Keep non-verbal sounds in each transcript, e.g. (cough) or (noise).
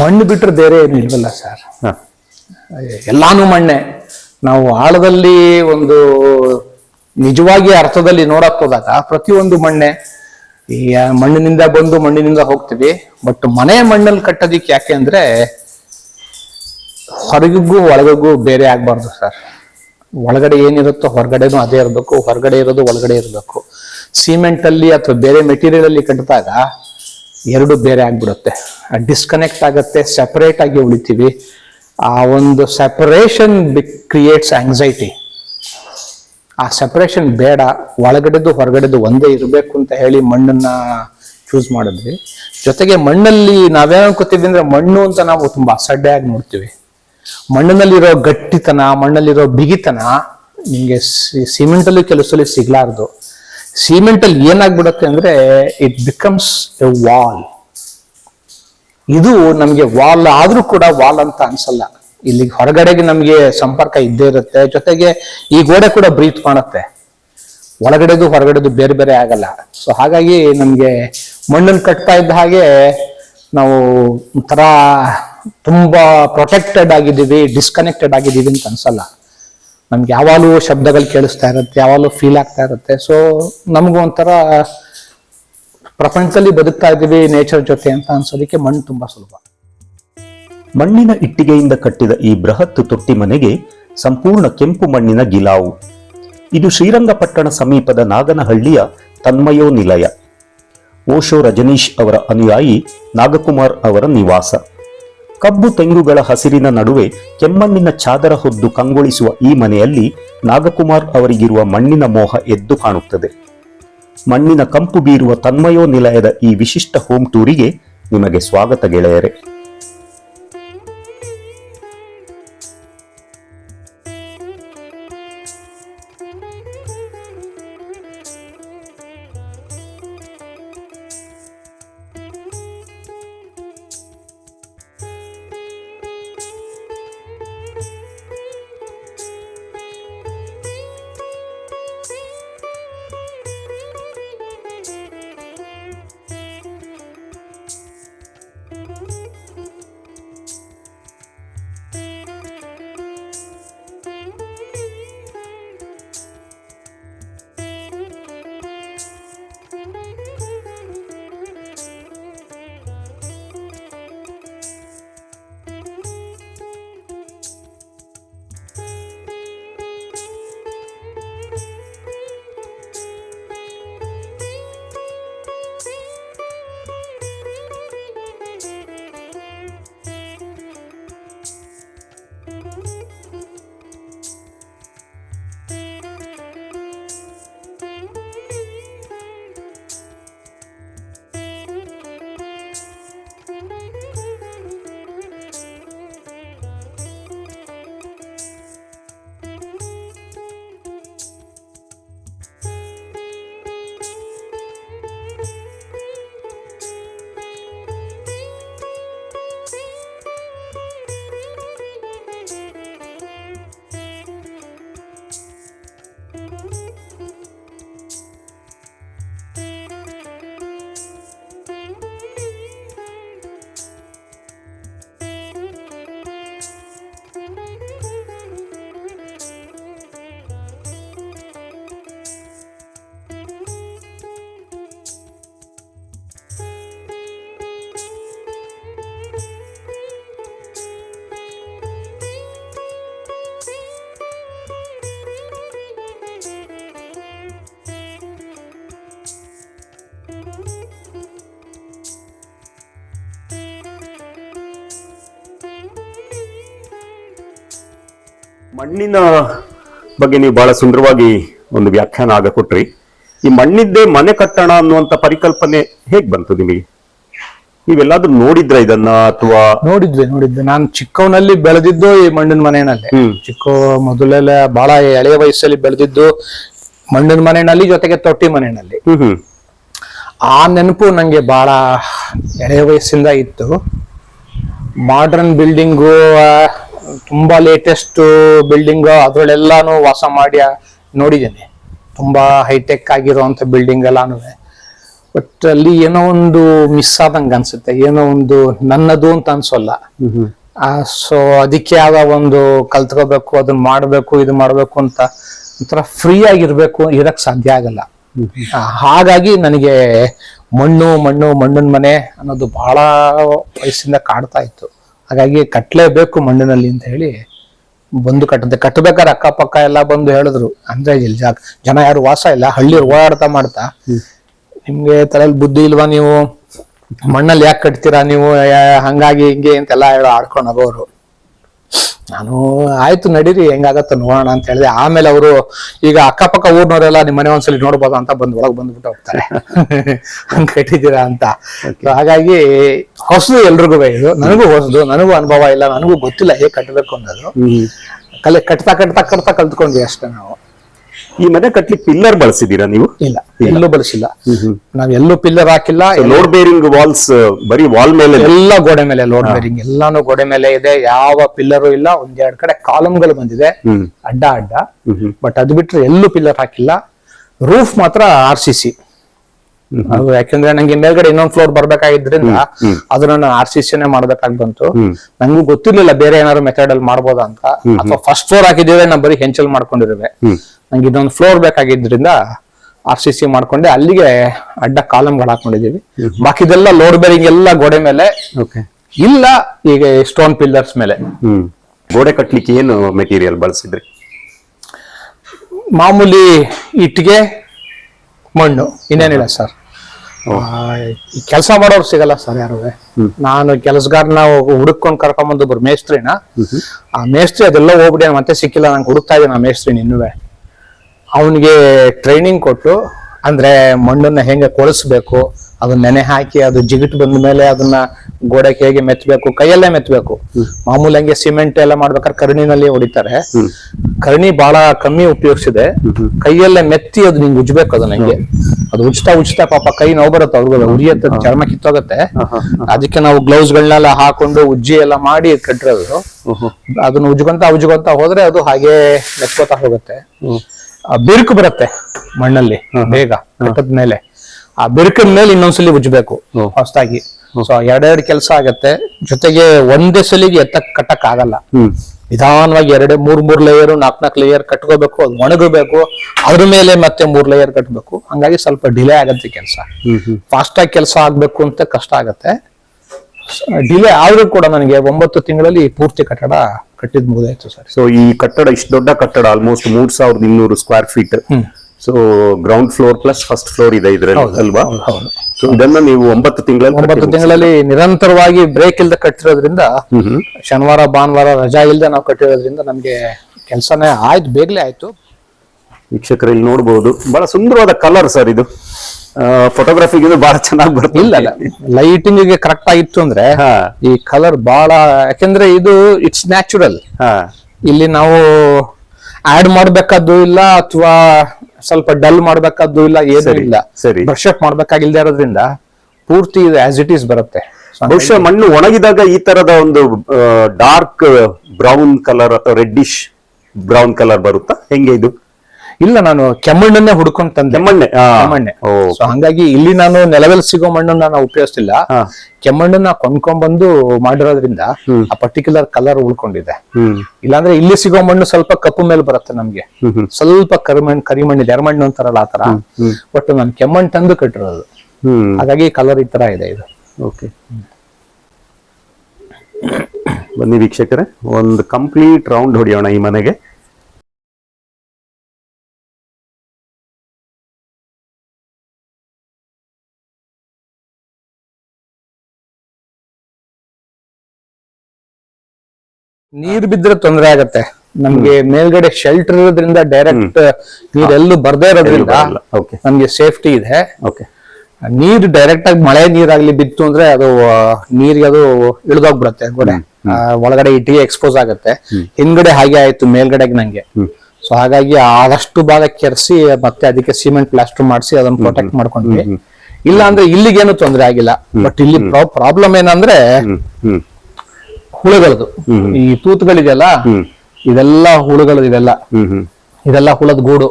ಮಣ್ಣು ಬಿಟ್ಟರೆ ಬೇರೆ ಏನು ಇಲ್ವಲ್ಲ ಸರ್. ಎಲ್ಲಾನು ಮಣ್ಣೆ. ನಾವು ಆಳದಲ್ಲಿ ಒಂದು ನಿಜವಾಗಿ ಅರ್ಥದಲ್ಲಿ ನೋಡಕ್ ಹೋದಾಗ ಪ್ರತಿಯೊಂದು ಮಣ್ಣೆ ಈ ಮಣ್ಣಿನಿಂದ ಬಂದು ಮಣ್ಣಿನಿಂದ ಹೋಗ್ತೀವಿ. ಬಟ್ ಮನೆ ಮಣ್ಣಲ್ಲಿ ಕಟ್ಟೋದಿಕ್ಕೆ ಯಾಕೆ ಅಂದ್ರೆ ಹೊರಗಿಗೂ ಒಳಗಿಗೂ ಬೇರೆ ಆಗ್ಬಾರ್ದು ಸರ್ ಒಳಗಡೆ ಏನಿರುತ್ತೋ ಹೊರಗಡೆನೂ ಅದೇ ಇರಬೇಕು ಹೊರಗಡೆ ಇರೋದು ಒಳಗಡೆ ಇರಬೇಕು. ಸಿಮೆಂಟ್ ಅಲ್ಲಿ ಅಥವಾ ಬೇರೆ ಮೆಟೀರಿಯಲ್ ಅಲ್ಲಿ ಕಟ್ಟಿದಾಗ ಎರಡು ಬೇರೆ ಆಗ್ಬಿಡುತ್ತೆ. ಡಿಸ್ಕನೆಕ್ಟ್ ಆಗುತ್ತೆ ಸೆಪರೇಟ್ ಆಗಿ ಉಳಿತೀವಿ. ಆ ಒಂದು ಸೆಪರೇಷನ್ ಕ್ರಿಯೇಟ್ಸ್ ಆಂಗ್ಸೈಟಿ ಆ ಸೆಪರೇಷನ್ ಬೇಡ, ಒಳಗಡೆದು ಹೊರಗಡೆದು ಒಂದೇ ಇರಬೇಕು ಅಂತ ಹೇಳಿ ಮಣ್ಣನ್ನ ಚೂಸ್ ಮಾಡಿದ್ವಿ. ಜೊತೆಗೆ ಮಣ್ಣಲ್ಲಿ ನಾವೇನು ಅನ್ಕೋತೀವಿ ಅಂದ್ರೆ ಮಣ್ಣು ಅಂತ ನಾವು ತುಂಬಾ ಅಸಡ್ಡೆಯಾಗಿ ನೋಡ್ತೀವಿ. ಮಣ್ಣಿನಲ್ಲಿರೋ ಗಟ್ಟಿತನ, ಮಣ್ಣಲ್ಲಿರೋ ಬಿಗಿತನ ನಿಮಗೆ ಸಿಮೆಂಟ್ ಅಲ್ಲಿ ಕೆಲಸಲ್ಲಿ ಸಿಗ್ಲಾರ್ದು. ಸಿಮೆಂಟ್ ಅಲ್ಲಿ ಏನಾಗ್ಬಿಡುತ್ತೆ ಅಂದ್ರೆ ಇಟ್ ಬಿಕಮ್ಸ್ ಎ ವಾಲ್ ಇದು ನಮಗೆ ವಾಲ್ ಆದ್ರೂ ಕೂಡ ವಾಲ್ ಅಂತ ಅನ್ಸಲ್ಲ. ಇಲ್ಲಿ ಹೊರಗಡೆಗೆ ನಮಗೆ ಸಂಪರ್ಕ ಇದ್ದೇ ಇರುತ್ತೆ. ಜೊತೆಗೆ ಈ ಗೋಡೆ ಕೂಡ ಬ್ರೀತ್ ಮಾಡುತ್ತೆ ಒಳಗಡೆದು ಹೊರಗಡೆದು ಬೇರೆ ಬೇರೆ ಆಗಲ್ಲ. ಸೊ ಹಾಗಾಗಿ ನಮಗೆ ಮಣ್ಣನ್ನು ಕಟ್ತಾ ಇದ್ದ ಹಾಗೆ ನಾವು ಒಂಥರ ತುಂಬಾ ಪ್ರೊಟೆಕ್ಟೆಡ್ ಆಗಿದ್ದೀವಿ ಡಿಸ್ಕನೆಕ್ಟೆಡ್ ಆಗಿದ್ದೀವಿ ಅಂತ ಅನ್ಸಲ್ಲ. ನಮ್ಗೆ ಯಾವಾಗಲೂ ಶಬ್ದಗಳು ಕೇಳಿಸ್ತಾ ಇರುತ್ತೆ, ಯಾವಾಗಲೂ ಫೀಲ್ ಆಗ್ತಾ ಇರುತ್ತೆ. ಸೊ ನಮಗೂ ಒಂಥರ ಪ್ರಪಂಚದಲ್ಲಿ ಬದುಕ್ತಾ ಇದ್ದೀವಿ ನೇಚರ್ ಜೊತೆ ಅಂತ ಅನ್ಸೋದಕ್ಕೆ ಮಣ್ಣು ತುಂಬಾ ಸುಲಭ. ಮಣ್ಣಿನ ಇಟ್ಟಿಗೆಯಿಂದ ಕಟ್ಟಿದ ಈ ಬೃಹತ್ ತೊಟ್ಟಿ ಮನೆಗೆ ಸಂಪೂರ್ಣ ಕೆಂಪು ಮಣ್ಣಿನ ಗಿಲಾವು. ಇದು ಶ್ರೀರಂಗಪಟ್ಟಣ ಸಮೀಪದ ನಾಗನಹಳ್ಳಿಯ ತನ್ಮಯೋ ನಿಲಯ. ಓಶೋ ರಜನೀಶ್ ಅವರ ಅನುಯಾಯಿ ನಾಗಕುಮಾರ್ ಅವರ ನಿವಾಸ. ಕಬ್ಬು ತೆಂಗುಗಳ ಹಸಿರಿನ ನಡುವೆ ಕೆಮ್ಮಣ್ಣಿನ ಚಾದರ ಹೊದ್ದು ಕಂಗೊಳಿಸುವ ಈ ಮನೆಯಲ್ಲಿ ನಾಗಕುಮಾರ್ ಅವರಿಗಿರುವ ಮಣ್ಣಿನ ಮೋಹ ಎದ್ದು ಕಾಣುತ್ತದೆ. ಮಣ್ಣಿನ ಕಂಪು ಬೀರುವ ತನ್ಮಯೋ ನಿಲಯದ ಈ ವಿಶಿಷ್ಟ ಹೋಮ್ ಟೂರಿಗೆ ನಿಮಗೆ ಸ್ವಾಗತ ಗೆಳೆಯರೆ. ಮಣ್ಣಿನ ಬಗ್ಗೆ ನೀವು ಬಹಳ ಸುಂದರವಾಗಿ ಒಂದು ವ್ಯಾಖ್ಯಾನ ಆಗ ಕೊಟ್ರಿ ಈ ಮಣ್ಣಿದ್ದೇ ಮನೆ ಕಟ್ಟಣ ಅನ್ನುವಂತ ಪರಿಕಲ್ಪನೆ ಹೇಗ್ ಬಂತು ನಿಮಗೆ? ನೀವೆಲ್ಲಾದ್ರೂ ನೋಡಿದ್ರ ಇದನ್ನ ಅಥವಾ? ನೋಡಿದ್ವಿ ನೋಡಿದ್ವಿ. ನಾನು ಚಿಕ್ಕವನಲ್ಲಿ ಬೆಳೆದಿದ್ದು ಈ ಮಣ್ಣಿನ ಮನೆಯಲ್ಲಿ. ಚಿಕ್ಕ ಮೊದಲೆಲ್ಲ ಬಹಳ ಎಳೆಯ ವಯಸ್ಸಲ್ಲಿ ಬೆಳೆದಿದ್ದು ಮಣ್ಣಿನ ಮನೆಯಲ್ಲಿ ಜೊತೆಗೆ ತೊಟ್ಟಿ ಮನೆಯಲ್ಲಿ. ಆ ನೆನಪು ನಂಗೆ ಬಹಳ ಎಳೆಯ ವಯಸ್ಸಿಂದ ಇತ್ತು. ಮಾಡರ್ನ್ ಬಿಲ್ಡಿಂಗು ತುಂಬಾ ಲೇಟೆಸ್ಟ್ ಬಿಲ್ಡಿಂಗ್ ಅದ್ರಲ್ಲೆಲ್ಲಾನು ವಾಸ ಮಾಡಿ ನೋಡಿದ್ದೀನಿ. ತುಂಬಾ ಹೈಟೆಕ್ ಆಗಿರುವಂತ ಬಿಲ್ಡಿಂಗ್ ಎಲ್ಲಾನು. ಬಟ್ ಅಲ್ಲಿ ಏನೋ ಒಂದು ಮಿಸ್ ಆದಂಗ ಅನ್ಸುತ್ತೆ. ಏನೋ ಒಂದು ನನ್ನದು ಅಂತ ಅನ್ಸೋಲ್ಲ. ಸೊ ಅದಕ್ಕೆ ಆದ ಒಂದು ಕಲ್ತ್ಕೋಬೇಕು ಅದನ್ನ ಮಾಡ್ಬೇಕು ಇದು ಮಾಡ್ಬೇಕು ಅಂತ ಒಂಥರ ಫ್ರೀ ಆಗಿರ್ಬೇಕು ಇರಕ್ ಸಾಧ್ಯ ಆಗಲ್ಲ. ಹಾಗಾಗಿ ನನಗೆ ಮಣ್ಣು ಮಣ್ಣು ಮಣ್ಣಿನ ಮನೆ ಅನ್ನೋದು ಬಹಳ ವಯಸ್ಸಿಂದ ಕಾಡ್ತಾ ಇತ್ತು. ಹಾಗಾಗಿ ಕಟ್ಟಲೇಬೇಕು ಮಣ್ಣಿನಲ್ಲಿ ಅಂತ ಹೇಳಿ ಬಂದು ಕಟ್ಟಂತೆ ಕಟ್ಟಬೇಕಾದ್ರೆ ಅಕ್ಕಪಕ್ಕ ಎಲ್ಲ ಬಂದು ಹೇಳಿದ್ರು. ಅಂದ್ರೆ ಇಲ್ಲಿ ಜನ ಯಾರು ವಾಸ ಇಲ್ಲ ಹಳ್ಳಿ ಓಡಾಡ್ತಾ ಮಾಡ್ತಾ. ನಿಮ್ಗೆ ತಲೆಯಲ್ಲಿ ಬುದ್ಧಿ ಇಲ್ವಾ ನೀವು? ಮಣ್ಣಲ್ಲಿ ಯಾಕೆ ಕಟ್ತೀರಾ ನೀವು? ಹಂಗಾಗಿ ಹಿಂಗೆ ಅಂತೆಲ್ಲ ಹೇಳೋ ಆಡ್ಕೊಂಡು ಹೋಗೋರು. ನಾನು ಆಯ್ತು ನಡೀರಿ ಹೆಂಗಾಗತ್ತ ನೋಡೋಣ ಅಂತ ಹೇಳಿದೆ. ಆಮೇಲೆ ಅವರು ಈಗ ಅಕ್ಕಪಕ್ಕ ಊರ್ನವರೆಲ್ಲ ನಿಮ್ಮ ಮನೆ ಒಂದ್ಸಲಿ ನೋಡ್ಬೋದು ಅಂತ ಬಂದ್ ಒಳಗ್ ಬಂದ್ಬಿಟ್ಟು ಹೋಗ್ತಾರೆ. (laughs) ಹಂಗ್ ಕಟ್ಟಿದ್ದೀರಾ ಅಂತ. ಹಾಗಾಗಿ ಹೊಸದು ಎಲ್ರಿಗೂ ಇದು. ನನಗೂ ಹೊಸದು ನನಗೂ ಅನುಭವ ಇಲ್ಲ ನನಗೂ ಗೊತ್ತಿಲ್ಲ ಹೇಗೆ ಕಟ್ಟಬೇಕು ಅನ್ನೋದು. ಕಲೆ ಕಟ್ತಾ ಕಟ್ತಾ ಕಟ್ತಾ ಕಲ್ತ್ಕೊಂಡ್ವಿ ಅಷ್ಟೇ ನಾವು. ಈ ಮನೆ ಕಟ್ಲಿಕ್ಕೆ ಪಿಲ್ಲರ್ ಬಳಸಿದೀರಾ ನೀವು? ಇಲ್ಲ ಎಲ್ಲೂ ಬಳಸಿಲ್ಲ. ನಾವ್ ಎಲ್ಲೂ ಪಿಲ್ಲರ್ ಹಾಕಿಲ್ಲ ಲೋಡ್ ಬೇರಿಂಗ್ ವಾಲ್ಸ್ ಬರೀ ವಾಲ್ ಮೇಲೆ ಎಲ್ಲ ಗೋಡೆ ಮೇಲೆ ಲೋಡ್ ಬೇರಿಂಗ್ ಎಲ್ಲಾನು ಗೋಡೆ ಮೇಲೆ ಇದೆ. ಯಾವ ಪಿಲ್ಲರು ಇಲ್ಲ ಒಂದೆರಡು ಕಡೆ ಕಾಲಮ್ಗಳು ಬಂದಿದೆ. ಅಡ್ಡ ಅಡ್ಡ. ಬಟ್ ಅದು ಬಿಟ್ರೆ ಎಲ್ಲೂ ಪಿಲ್ಲರ್ ಹಾಕಿಲ್ಲ. ರೂಫ್ ಮಾತ್ರ ಆರ್ ಸಿ ಸಿ ಯಾಕಂದ್ರೆ ನಂಗೆ ಮೇಲ್ಗಡೆ ಇನ್ನೊಂದ್ ಫ್ಲೋರ್ ಬರ್ಬೇಕಾಗಿದ್ರಿಂದ ಅದನ್ನ ನಾನು ಆರ್ ಸಿ ಸಿನೇ ಮಾಡ್ಬೇಕಾಗಿ ಬಂತು. ನಂಗು ಗೊತ್ತಿರ್ಲಿಲ್ಲ ಬೇರೆ ಏನಾದ್ರು ಮೆಥಡ್ ಅಲ್ಲಿ ಮಾಡ್ಬೋದಾ ಅಂತ. ಅಥವಾ ಫಸ್ಟ್ ಫ್ಲೋರ್ ಹಾಕಿದ್ರೆ ನಾ ಬರೀ ಹೆಂಚಲ್ ಮಾಡ್ಕೊಂಡಿರುವೆ ನಂಗೆ ಇದೊಂದು ಫ್ಲೋರ್ ಬೇಕಾಗಿದ್ರಿಂದ ಆರ್ ಸಿ ಸಿ ಮಾಡ್ಕೊಂಡೆ ಅಲ್ಲಿಗೆ ಅಡ್ಡ ಕಾಲಮ್ಗಳು ಹಾಕೊಂಡಿದ್ದೀವಿ. ಬಾಕಿದೆಲ್ಲ ಲೋಡ್ ಬೇರಿಂಗ್ ಎಲ್ಲ ಗೋಡೆ ಮೇಲೆ. ಓಕೆ ಇಲ್ಲ ಈಗ ಸ್ಟೋನ್ ಪಿಲ್ಲರ್ಸ್ ಮೇಲೆ. ಗೋಡೆ ಕಟ್ಲಿಕ್ಕೆ ಏನು ಮೆಟೀರಿಯಲ್ ಬಳಸಿದ್ರಿ? ಮಾಮೂಲಿ ಇಟ್ಟಿಗೆ ಮಣ್ಣು ಇನ್ನೇನಿಲ್ಲ ಸರ್. ಕೆಲಸ ಮಾಡೋರು ಸಿಗಲ್ಲ ಸರ್ ಯಾರು. ನಾನು ಕೆಲಸಗಾರನ ಹುಡುಕೊಂಡು ಕರ್ಕೊಂಬಂದು ಒಬ್ರು ಮೇಸ್ತ್ರಿನ. ಆ ಮೇಸ್ತ್ರಿ ಅದೆಲ್ಲ ಹೋಗ್ಬಿಡಿ ಮತ್ತೆ ಸಿಕ್ಕಿಲ್ಲ ನಂಗೆ ಹುಡುಕ್ತಾ ಇದ್ದೀನಿ ಆ ಮೇಸ್ತ್ರಿನ ಇನ್ನುವೆ. ಅವನಿಗೆ ಟ್ರೈನಿಂಗ್ ಕೊಟ್ಟು ಅಂದ್ರೆ ಮಣ್ಣನ್ನ ಹೆಂಗೆ ಕೊಳಿಸ್ಬೇಕು ಅದನ್ನ ನೆನೆ ಹಾಕಿ ಅದು ಜಿಗಿಟ್ ಬಂದ ಮೇಲೆ ಅದನ್ನ ಗೋಡೆಗೆ ಹೇಗೆ ಮೆತ್ತಬೇಕು ಕೈಯಲ್ಲೇ ಮೆತ್ತಬೇಕು ಮಾಮೂಲಿ ಹಂಗೆ ಸಿಮೆಂಟ್ ಎಲ್ಲ ಮಾಡ್ಬೇಕಾದ್ರೆ ಕರ್ಣಿನಲ್ಲಿ ಹೊಡಿತಾರೆ. ಕರ್ಣಿ ಬಹಳ ಕಮ್ಮಿ ಉಪಯೋಗಿಸಿದೆ. ಕೈಯಲ್ಲೇ ಮೆತ್ತಿ ಅದು ನಿಂಗೆ ಉಜ್ಬೇಕು ಅದು ನಂಗೆ. ಅದು ಉಜ್ತಾ ಉಜ್ತಾ ಪಾಪ ಕೈ ನೋವು ಬರುತ್ತೆ ಅವ್ರಿಗೆ ಉರಿಯತ್ತ ಚರ್ಮ ಕಿತ್ತೋಗತ್ತೆ. ಅದಕ್ಕೆ ನಾವು ಗ್ಲೌಸ್ ಗಳನ್ನೆಲ್ಲ ಹಾಕೊಂಡು ಉಜ್ಜಿ ಎಲ್ಲ ಮಾಡಿ ಕಟ್ಟಿರೋದು. ಅದನ್ನ ಉಜ್ಕೊಂತ ಉಜ್ಕೊಂತ ಹೋದ್ರೆ ಅದು ಹಾಗೆ ಮೆತ್ಕೋತಾ ಹೋಗುತ್ತೆ. ಬಿರುಕು ಬರುತ್ತೆ ಮಣ್ಣಲ್ಲಿ ಬೇಗ ಕಟ್ಟದ ಮೇಲೆ. ಆ ಬಿರುಕಿನ ಮೇಲೆ ಇನ್ನೊಂದ್ಸಲಿ ಉಜ್ಬೇಕು ಹೊಸದಾಗಿ ಸೊ ಎರಡೆರಡು ಕೆಲಸ ಆಗತ್ತೆ. ಜೊತೆಗೆ ಒಂದೇ ಸಲಿಗೆ ಎತ್ತಕ್ ಕಟ್ಟಕ್ ಆಗಲ್ಲ ನಿಧಾನವಾಗಿ ಎರಡು ಮೂರ್ ಮೂರ್ ಲೇಯರ್ ನಾಲ್ಕ್ ನಾಲ್ಕು ಲೇಯರ್ ಕಟ್ಕೋಬೇಕು ಅದು ಒಣಗಬೇಕು. ಅದ್ರ ಮೇಲೆ ಮತ್ತೆ ಮೂರ್ ಲೇಯರ್ ಕಟ್ಬೇಕು. ಹಂಗಾಗಿ ಸ್ವಲ್ಪ ಡಿಲೇ ಆಗತ್ತೆ ಕೆಲಸ. ಫಾಸ್ಟ್ ಆಗಿ ಕೆಲಸ ಆಗ್ಬೇಕು ಅಂತ ಕಷ್ಟ ಆಗತ್ತೆ. ಡಿಲೇ ಆದ್ರೂ ಕೂಡ ನನಗೆ ಒಂಬತ್ತು ತಿಂಗಳಲ್ಲಿ ಪೂರ್ತಿ ಕಟ್ಟಡ ಕಟ್ಟಿದ ಮುಗಿದಾಯ್ತು ಸರ್. ಸೊ ಈ ಕಟ್ಟಡ ಇಷ್ಟು ದೊಡ್ಡ ಕಟ್ಟಡ ಆಲ್ಮೋಸ್ಟ್ ಮೂರ್ ಸಾವಿರದ ಇನ್ನೂರು square feet so ground floor plus first floor ಇದೆ ಇದ್ರಲ್ಲಿ ಅಲ್ವಾ? ಸೊ ಇದನ್ನ ನೀವು ಒಂಬತ್ತು ತಿಂಗಳಲ್ಲಿ ಒಂಬತ್ತು ತಿಂಗಳಲ್ಲಿ ನಿರಂತರವಾಗಿ ಬ್ರೇಕ್ ಇಲ್ಲದೆ ಕಟ್ಟಿರೋದ್ರಿಂದ ಶನಿವಾರ ಭಾನುವಾರ ರಜಾ ಇಲ್ದೆ ನಾವು ಕಟ್ಟಿರೋದ್ರಿಂದ ನಮ್ಗೆ ಕೆಲಸನೇ ಆಯ್ತು ಬೇಗನೆ ಆಯ್ತು. ವೀಕ್ಷಕರಲ್ಲಿ ನೋಡಬಹುದು ಬಹಳ ಸುಂದರವಾದ ಕಲರ್ ಸರ್ ಇದು. ಫೋಟೋಗ್ರಫಿಗೆ ಬಹಳ ಚೆನ್ನಾಗಿ ಬರ್ತದೆ. ಇಲ್ಲ ಲೈಟಿಂಗ್ಗೆ ಕರೆಕ್ಟ್ ಆಗಿತ್ತು ಅಂದ್ರೆ ಈ ಕಲರ್ ಬಹಳ ಯಾಕಂದ್ರೆ ಇದು ಇಟ್ಸ್ ನ್ಯಾಚುರಲ್ ಇಲ್ಲಿ ನಾವು ಆಡ್ ಮಾಡ್ಬೇಕಾದ್ದು ಇಲ್ಲ ಅಥವಾ ಸ್ವಲ್ಪ ಡಲ್ ಮಾಡ್ಬೇಕಾದ್ದು ಇಲ್ಲ ಏನೂ ಇಲ್ಲ. ಸರಿ. ಬ್ರಷ್ ಅಪ್ ಮಾಡ್ಬೇಕಾಗಿಲ್ದೇ ಇರೋದ್ರಿಂದ ಪೂರ್ತಿ ಇದು ಆಸ್ ಇಟ್ ಈಸ್ ಬರುತ್ತೆ. ಬಹುಶಃ ಮಣ್ಣು ಒಣಗಿದಾಗ ಈ ತರದ ಒಂದು ಡಾರ್ಕ್ ಬ್ರೌನ್ ಕಲರ್ ಅಥವಾ ರೆಡ್ಡಿಶ್ ಬ್ರೌನ್ ಕಲರ್ ಬರುತ್ತಾ? ಹೆಂಗೆ ಇದು? ಇಲ್ಲ ನಾನು ಕೆಮ್ಮಣ್ಣನ್ನೇ ಹುಡ್ಕೊಂಡ್ ತಂದೆ. ಕೆಮ್ಮಣ್ಣೆ ಆ, ಕೆಮ್ಮಣ್ಣೆ. ಸೊ ಹಂಗಾಗಿ ಇಲ್ಲಿ ನಾನು ನೆಲದಲ್ಲಿ ಸಿಗೋ ಮಣ್ಣನ್ನ ನಾನು ಉಪಯೋಗಿಸ್ತಿಲ್ಲ. ಕೆಮ್ಮಣ್ಣನ್ನ ಕೊಂಡ್ಕೊಂಡ್ ಬಂದು ಮಾಡಿರೋದ್ರಿಂದ ಆ ಪರ್ಟಿಕ್ಯುಲರ್ ಕಲರ್ ಉಳ್ಕೊಂಡಿದೆ. ಇಲ್ಲಾಂದ್ರೆ ಇಲ್ಲಿ ಸಿಗೋ ಮಣ್ಣು ಸ್ವಲ್ಪ ಕಪ್ಪು ಮೇಲೆ ಬರುತ್ತೆ ನಮ್ಗೆ. ಸ್ವಲ್ಪ ಕರಿಮಣ್ಣು ಕರಿಮಣ್ಣು ಎರ್ಮಣ್ಣು ಅಂತಾರಲ್ಲ ಆತರ ತರ ಬಟ್ ನಾನು ಕೆಮ್ಮಣ್ಣು ತಂದು ಕಟ್ಟಿರೋದು. ಹಾಗಾಗಿ ಕಲರ್ ಈ ತರ ಇದೆ ಇದು. ಓಕೆ ಬನ್ನಿ ವೀಕ್ಷಕರೇ ಒಂದು ಕಂಪ್ಲೀಟ್ ರೌಂಡ್ ಹೊಡೆಯೋಣ ಈ ಮನೆಗೆ. ನೀರ್ ಬಿದ್ರೆ ತೊಂದರೆ ಆಗತ್ತೆ. ನಮ್ಗೆ ಮೇಲ್ಗಡೆ ಶೆಲ್ಟರ್ ಇರೋದ್ರಿಂದ ಡೈರೆಕ್ಟ್ ನೀರೆಲ್ಲೂ ಬರ್ದೇ ಇರೋದ್ರಿಂದ ನಮ್ಗೆ ಸೇಫ್ಟಿ ಇದೆ. ಓಕೆ ನೀರ್ ಡೈರೆಕ್ಟ್ ಆಗಿ ಮಳೆ ನೀರಾಗ್ಲಿ ಬಿತ್ತು ಅಂದ್ರೆ ಅದು ನೀರ್ಗೆ ಅದು ಇಳಿದೋಗ್ಬಿಡತ್ತೆ ಗೋಡೆ. ಒಳಗಡೆ ಇಟ್ಟಿಗೆ ಎಕ್ಸ್ಪೋಸ್ ಆಗುತ್ತೆ. ಹಿಂದ್ಗಡೆ ಹಾಗೆ ಆಯ್ತು ಮೇಲ್ಗಡೆಗೆ ನಂಗೆ. ಸೊ ಹಾಗಾಗಿ ಆದಷ್ಟು ಭಾಗ ಕೆರೆಸಿ ಮತ್ತೆ ಅದಕ್ಕೆ ಸಿಮೆಂಟ್ ಪ್ಲಾಸ್ಟರ್ ಮಾಡಿಸಿ ಅದನ್ನ ಪ್ರೊಟೆಕ್ಟ್ ಮಾಡ್ಕೊಂಡ್ವಿ. ಇಲ್ಲ ಅಂದ್ರೆ ಇಲ್ಲಿಗೇನು ತೊಂದರೆ ಆಗಿಲ್ಲ. ಬಟ್ ಇಲ್ಲಿ ಪ್ರಾಬ್ಲಮ್ ಏನಂದ್ರೆ ಹುಳುಗಳದು. ಈ ತೂತುಗಳಿದೆಯಲ್ಲ ಇದೆಲ್ಲ ಹುಳುಗಳು ಹ್ಮ್ ಇದೆಲ್ಲ ಹುಳದ ಗೂಡು.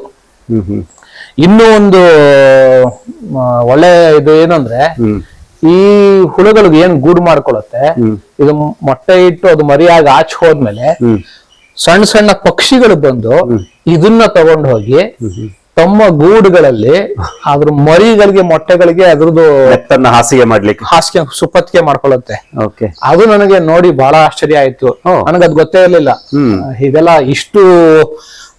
ಇನ್ನೂ ಒಂದು ಒಳ್ಳೆ ಇದು ಏನಂದ್ರೆ ಹ್ಮ್. ಈ ಹುಳುಗಳಿಗೆ ಏನ್ ಗೂಡು ಮಾಡ್ಕೊಳತ್ತೆ ಇದು ಮೊಟ್ಟೆ ಇಟ್ಟು ಅದು ಮರಿಯಾಗಿ ಆಚೆ ಹೋದ್ಮೇಲೆ ಸಣ್ಣ ಸಣ್ಣ ಪಕ್ಷಿಗಳು ಬಂದು ಇದನ್ನ ತಗೊಂಡು ಹೋಗಿ ತಮ್ಮ ಗೂಡುಗಳಲ್ಲಿ ಅದ್ರ ಮರಿಗಳಿಗೆ ಮೊಟ್ಟೆಗಳಿಗೆ ಅದ್ರದ್ದು ಎತ್ತನ್ನ ಹಾಸಿಗೆ ಮಾಡ್ಲಿಕ್ಕೆ. ಹಾಸಿಗೆ ಸುಪತ್ಗೆ ಮಾಡ್ಕೊಳ್ಳುತ್ತೆ. ಓಕೆ ಅದು ನನಗೆ ನೋಡಿ ಬಹಳ ಆಶ್ಚರ್ಯ ಆಯ್ತು. ನನಗದ್ ಗೊತ್ತೇ ಇರ್ಲಿಲ್ಲ. ಇದೆಲ್ಲ ಇಷ್ಟು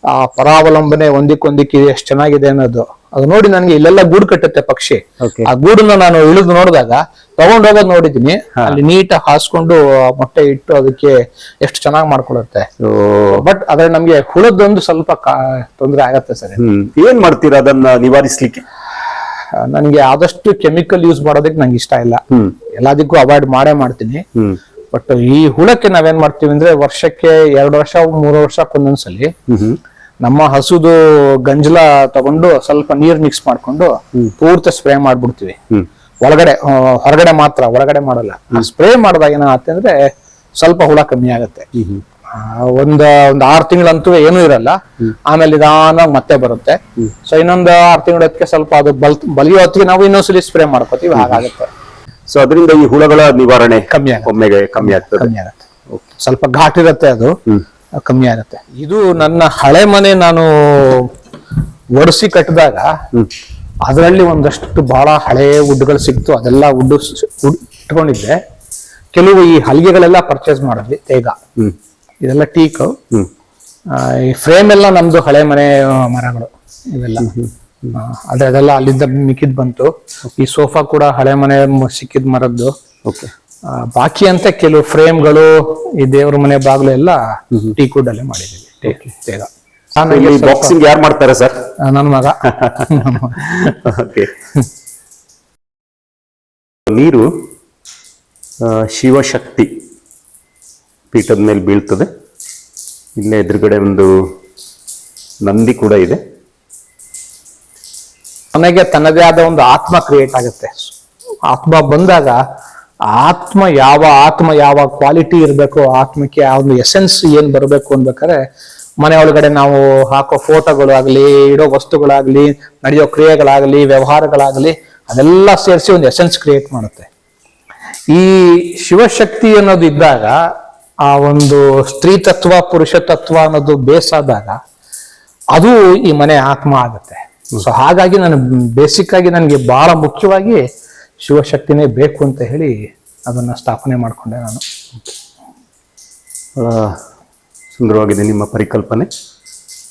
ಆ, ಪರಾವಲಂಬನೆ ಒಂದಿಕ್ಕೊಂದಿಕ್ಕೆ ಎಷ್ಟು ಚೆನ್ನಾಗಿದೆ ಅನ್ನೋದು. ಅದು ನೋಡಿ ನನಗೆ ಇಲ್ಲೆಲ್ಲ ಗೂಡು ಕಟ್ಟುತ್ತೆ ಪಕ್ಷಿ. ಆ ಗೂಡನ್ನ ನಾನು ಇಳಿದು ನೋಡಿದಾಗ ತಗೊಂಡ್ ಹೋಗೋದ್ ನೋಡಿದೀನಿ. ಅಲ್ಲಿ ನೀಟ್ ಹಾಸ್ಕೊಂಡು ಮೊಟ್ಟೆ ಇಟ್ಟು ಅದಕ್ಕೆ ಎಷ್ಟು ಚೆನ್ನಾಗಿ ಮಾಡ್ಕೊಳತ್ತೆ. ಬಟ್ ಆದ್ರೆ ನಮ್ಗೆ ಹುಳದೊಂದು ಸ್ವಲ್ಪ ತೊಂದರೆ ಆಗತ್ತೆ ಸರ್. ಏನ್ ಮಾಡ್ತೀರಾ ಅದನ್ನ ನಿವಾರಿಸ್ಲಿಕ್ಕೆ? ನನಗೆ ಆದಷ್ಟು ಕೆಮಿಕಲ್ ಯೂಸ್ ಮಾಡೋದಕ್ಕೆ ನಂಗೆ ಇಷ್ಟ ಇಲ್ಲ. ಎಲ್ಲದಕ್ಕೂ ಅವಾಯ್ಡ್ ಮಾಡೇ ಮಾಡ್ತೀನಿ. ಬಟ್ ಈ ಹುಳಕ್ಕೆ ನಾವೇನ್ ಮಾಡ್ತೀವಿ ಅಂದ್ರೆ ವರ್ಷಕ್ಕೆ ಎರಡು ವರ್ಷ ಮೂರು ವರ್ಷಕ್ಕೊಂದೊಂದ್ಸಲಿ ನಮ್ಮ ಹಸುದು ಗಂಜಲ ತಗೊಂಡು ಸ್ವಲ್ಪ ನೀರ್ ಮಿಕ್ಸ್ ಮಾಡ್ಕೊಂಡು ಪೂರ್ತಿ ಸ್ಪ್ರೇ ಮಾಡ್ಬಿಡ್ತೀವಿ. ಒಳಗಡೆ ಹೊರಗಡೆ ಮಾತ್ರ ಒಳಗಡೆ ಮಾಡಲ್ಲ. ಸ್ಪ್ರೇ ಮಾಡಿದಾಗ ಏನಾಗುತ್ತೆ ಅಂದ್ರೆ ಸ್ವಲ್ಪ ಹುಳ ಕಮ್ಮಿ ಆಗುತ್ತೆ. ಒಂದ್ ಒಂದ್ ಆರ್ ತಿಂಗಳಂತೂ ಏನೂ ಇರಲ್ಲ. ಆಮೇಲೆ ನಿಧಾನ ಮತ್ತೆ ಬರುತ್ತೆ. ಸೊ ಇನ್ನೊಂದು ತಿಂಗಳ ಹೊತ್ತಿಗೆ ಸ್ವಲ್ಪ ಅದು ಬಲ್ ಬಲಿಯೋ ಹೊತ್ತಿಗೆ ನಾವು ಇನ್ನೊಂದ್ಸಲಿ ಸ್ಪ್ರೇ ಮಾಡ್ಕೋತೀವಿ ಹಾಗಾಗುತ್ತೆ. ಸೊ ಅದರಿಂದ ಈ ಹುಳಗಳ ನಿವಾರಣೆ ಕಮ್ಮಿ ಆಗುತ್ತೆ. ಒಮ್ಮೆಗೆ ಕಮ್ಮಿ ಆಗ್ತದೆ. ಕಮ್ಮಿ ಆಗುತ್ತೆ. ಸ್ವಲ್ಪ ಘಾಟ್ ಇರುತ್ತೆ ಅದು. ಕಮ್ಮಿ ಆಗುತ್ತೆ. ಇದು ನನ್ನ ಹಳೆ ಮನೆ ನಾನು ಒಡಿಸಿ ಕಟ್ಟಿದಾಗ ಅದರಲ್ಲಿ ಒಂದಷ್ಟು ಬಹಳ ಹಳೆ ವುಡ್ಗಳು ಸಿಕ್ತು. ಅದೆಲ್ಲ ವುಡ್ ಇಟ್ಕೊಂಡಿದ್ದೆ. ಕೆಲವು ಈ ಹಲಿಗೆಗಳೆಲ್ಲ ಪರ್ಚೇಸ್ ಮಾಡಿದ್ವಿ ತೇಗ. ಇದೆಲ್ಲ ಟೀಕ್ ಈ ಫ್ರೇಮ್ ಎಲ್ಲ ನಮ್ದು ಹಳೆ ಮನೆ ಮರಗಳು ಇವೆಲ್ಲ. ಅದೇ ಅದೆಲ್ಲ ಅಲ್ಲಿಂದ ಮಿಕ್ಕಿದ್ ಬಂತು. ಈ ಸೋಫಾ ಕೂಡ ಹಳೆ ಮನೆ ಸಿಕ್ಕಿದ ಮರದ್ದು. ಓಕೆ ಬಾಕಿ ಅಂತ ಕೆಲವು ಫ್ರೇಮ್ಗಳು ಈ ದೇವ್ರ ಮನೆ ಬಾಗ್ಲು ಎಲ್ಲ ಟೀ ಕುಡ್ ಅಲ್ಲೇ ಆಮೇಲೆ ಇಲ್ಲಿ ಬಾಕ್ಸಿಂಗ್ ಯಾರು ಮಾಡ್ತಾರೆ ಸರ್ ನನ್ನ ಮಗ. ನೀರು ಶಿವಶಕ್ತಿ ಪೀಠದ ಮೇಲೆ ಬೀಳ್ತದೆ. ಇಲ್ಲೇ ಎದುರುಗಡೆ ಒಂದು ನಂದಿ ಕೂಡ ಇದೆ. ನನಗೆ ತನ್ನದೇ ಆದ ಒಂದು ಆತ್ಮ ಕ್ರಿಯೇಟ್ ಆಗುತ್ತೆ. ಆತ್ಮ ಬಂದಾಗ ಆತ್ಮ ಯಾವ ಆತ್ಮ ಯಾವ ಕ್ವಾಲಿಟಿ ಇರಬೇಕು, ಆತ್ಮಕ್ಕೆ ಆ ಒಂದು ಎಸೆನ್ಸ್ ಏನ್ ಬರಬೇಕು ಅನ್ಬೇಕಾದ್ರೆ ಮನೆ ಒಳಗಡೆ ನಾವು ಹಾಕೋ ಫೋಟೋಗಳು ಆಗ್ಲಿ ಇಡೋ ವಸ್ತುಗಳಾಗ್ಲಿ, ನಡೆಯೋ ಕ್ರಿಯೆಗಳಾಗ್ಲಿ, ವ್ಯವಹಾರಗಳಾಗ್ಲಿ, ಅದೆಲ್ಲ ಸೇರಿಸಿ ಒಂದು ಎಸೆನ್ಸ್ ಕ್ರಿಯೇಟ್ ಮಾಡುತ್ತೆ. ಈ ಶಿವಶಕ್ತಿ ಅನ್ನೋದು ಇದ್ದಾಗ ಆ ಒಂದು ಸ್ತ್ರೀ ತತ್ವ, ಪುರುಷ ತತ್ವ ಅನ್ನೋದು ಬೇಸ್ ಆದಾಗ ಅದು ಈ ಮನೆ ಆತ್ಮ ಆಗುತ್ತೆ. ಸೊ ಹಾಗಾಗಿ ನಾನು ಬೇಸಿಕ್ ಆಗಿ ನನಗೆ ಬಹಳ ಮುಖ್ಯವಾಗಿ ಶಿವಶಕ್ತಿನೇ ಬೇಕು ಅಂತ ಹೇಳಿ ಅದನ್ನ ಸ್ಥಾಪನೆ ಮಾಡ್ಕೊಂಡೆ ನಾನು. ಸುಂದರವಾಗಿದೆ ನಿಮ್ಮ ಪರಿಕಲ್ಪನೆ.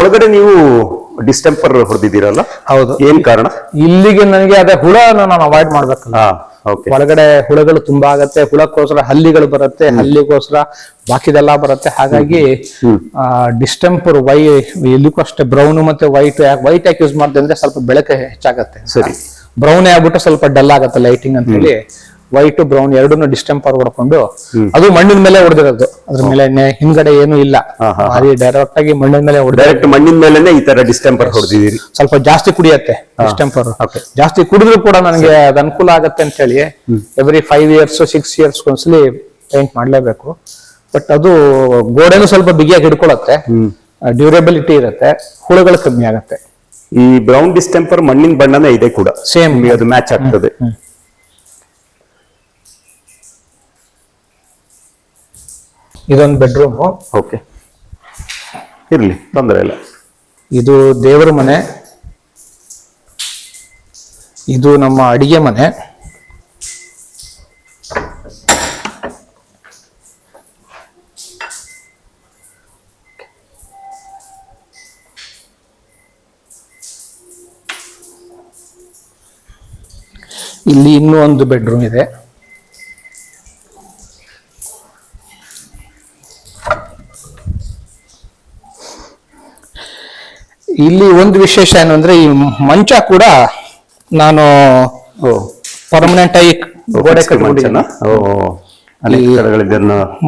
ಒಳಗಡೆ ನೀವು ಡಿಸ್ಟೆಂಪರ್ ಹೊಡೆದಿದ್ದೀರಲ್ಲ? ಹೌದು. ಏನ್ ಕಾರಣ? ಇಲ್ಲಿಗೆ ನನಗೆ ಅದೇ ಹುಳ ನಾನು ಅವಾಯ್ಡ್ ಮಾಡ್ಬೇಕಲ್ಲ. ಒಳಗಡೆ ಹುಳಗಳು ತುಂಬಾ ಆಗತ್ತೆ ಹುಳಕ್ಕೋಸ್ಕರ ಹಲ್ಲಿಗಳು ಬರುತ್ತೆ ಹಲ್ಲಿಗೋಸ್ಕರ ಬಾಕಿದೆಲ್ಲ ಬರುತ್ತೆ. ಹಾಗಾಗಿ ಡಿಸ್ಟೆಂಪರ್ ವೈ ಇಲ್ಲಿಗೂ ಅಷ್ಟೇ ಬ್ರೌನ್ ಮತ್ತೆ ವೈಟ್ ವೈಟ್ ಯಾಕೆ ಯೂಸ್ ಮಾಡಿದೆ ಅಂದ್ರೆ ಸ್ವಲ್ಪ ಬೆಳಕೆ ಹೆಚ್ಚಾಗತ್ತೆ. ಸರಿ. ಬ್ರೌನ್ ಆಗ್ಬಿಟ್ಟು ಸ್ವಲ್ಪ ಡಲ್ ಆಗತ್ತೆ ಲೈಟಿಂಗ್ ಅಂತ ಹೇಳಿ ವೈಟ್ ಬ್ರೌನ್ ಎರಡನ್ನೂ ಡಿಸ್ಟೆಂಪರ್ ಹೊಡ್ಕೊಂಡು ಅದು ಮಣ್ಣಿನ ಮೇಲೆ ಹೊಡೆದಿರೋದು. ಅದ್ರ ಮೇಲೆ ಹಿಂದ್ಗಡೆ ಏನು ಇಲ್ಲ. ಹಾ, ಡೈರೆಕ್ಟ್ ಆಗಿ ಮಣ್ಣಿನ ಮೇಲೆ ಡೈರೆಕ್ಟ್ ಮಣ್ಣಿನ ಮೇಲೆ ಈ ತರ ಡಿಸ್ಟೆಂಪರ್ ಹೊಡೆದಿದ್ದೀರಿ. ಸ್ವಲ್ಪ ಜಾಸ್ತಿ ಕುಡಿಯತ್ತೆ ಡಿಸ್ಟೆಂಪರ್ ಜಾಸ್ತಿ ಕುಡಿದ್ರು ಕೂಡ ನನಗೆ ಅದು ಅನುಕೂಲ ಆಗತ್ತೆ ಅಂತ ಹೇಳಿ every five years six years ಒಂದ್ಸಲಿ ಪೇಂಟ್ ಮಾಡ್ಲೇಬೇಕು. ಬಟ್ ಅದು ಗೋಡೆನೂ ಸ್ವಲ್ಪ ಬಿಗಿಯಾಗಿ ಹಿಡ್ಕೊಳತ್ತೆ. ಡ್ಯೂರೇಬಿಲಿಟಿ ಇರುತ್ತೆ. ಹುಳುಗಳು ಕಮ್ಮಿ ಆಗತ್ತೆ. ಈ ಬ್ರೌನ್ ಡಿಸ್ಟೆಂಪರ್ ಮಣ್ಣಿನ ಬಣ್ಣನೇ ಇದೆ ಕೂಡ. ಸೇಮ್ ಅದು ಮ್ಯಾಚ್ ಆಗ್ತದೆ. ಇದೊಂದು ಬೆಡ್ರೂಮ್ ಓಕೆ ಇರ್ಲಿ ತೊಂದರೆ ಇಲ್ಲ. ಇದು ದೇವರ ಮನೆ. ಇದು ನಮ್ಮ ಅಡಿಗೆ ಮನೆ. ಇನ್ನೂ ಒಂದು ಬೆಡ್ರೂಮ್ ಇದೆ. ಇಲ್ಲಿ ಒಂದು ವಿಶೇಷ ಏನು ಅಂದ್ರೆ ಈ ಮಂಚ ಕೂಡ ನಾನು ಪರ್ಮನೆಂಟ್ ಆಗಿ ಗೋಡೆ ಕಟ್ಕೊಂಡಿದ್ದೇನೆ.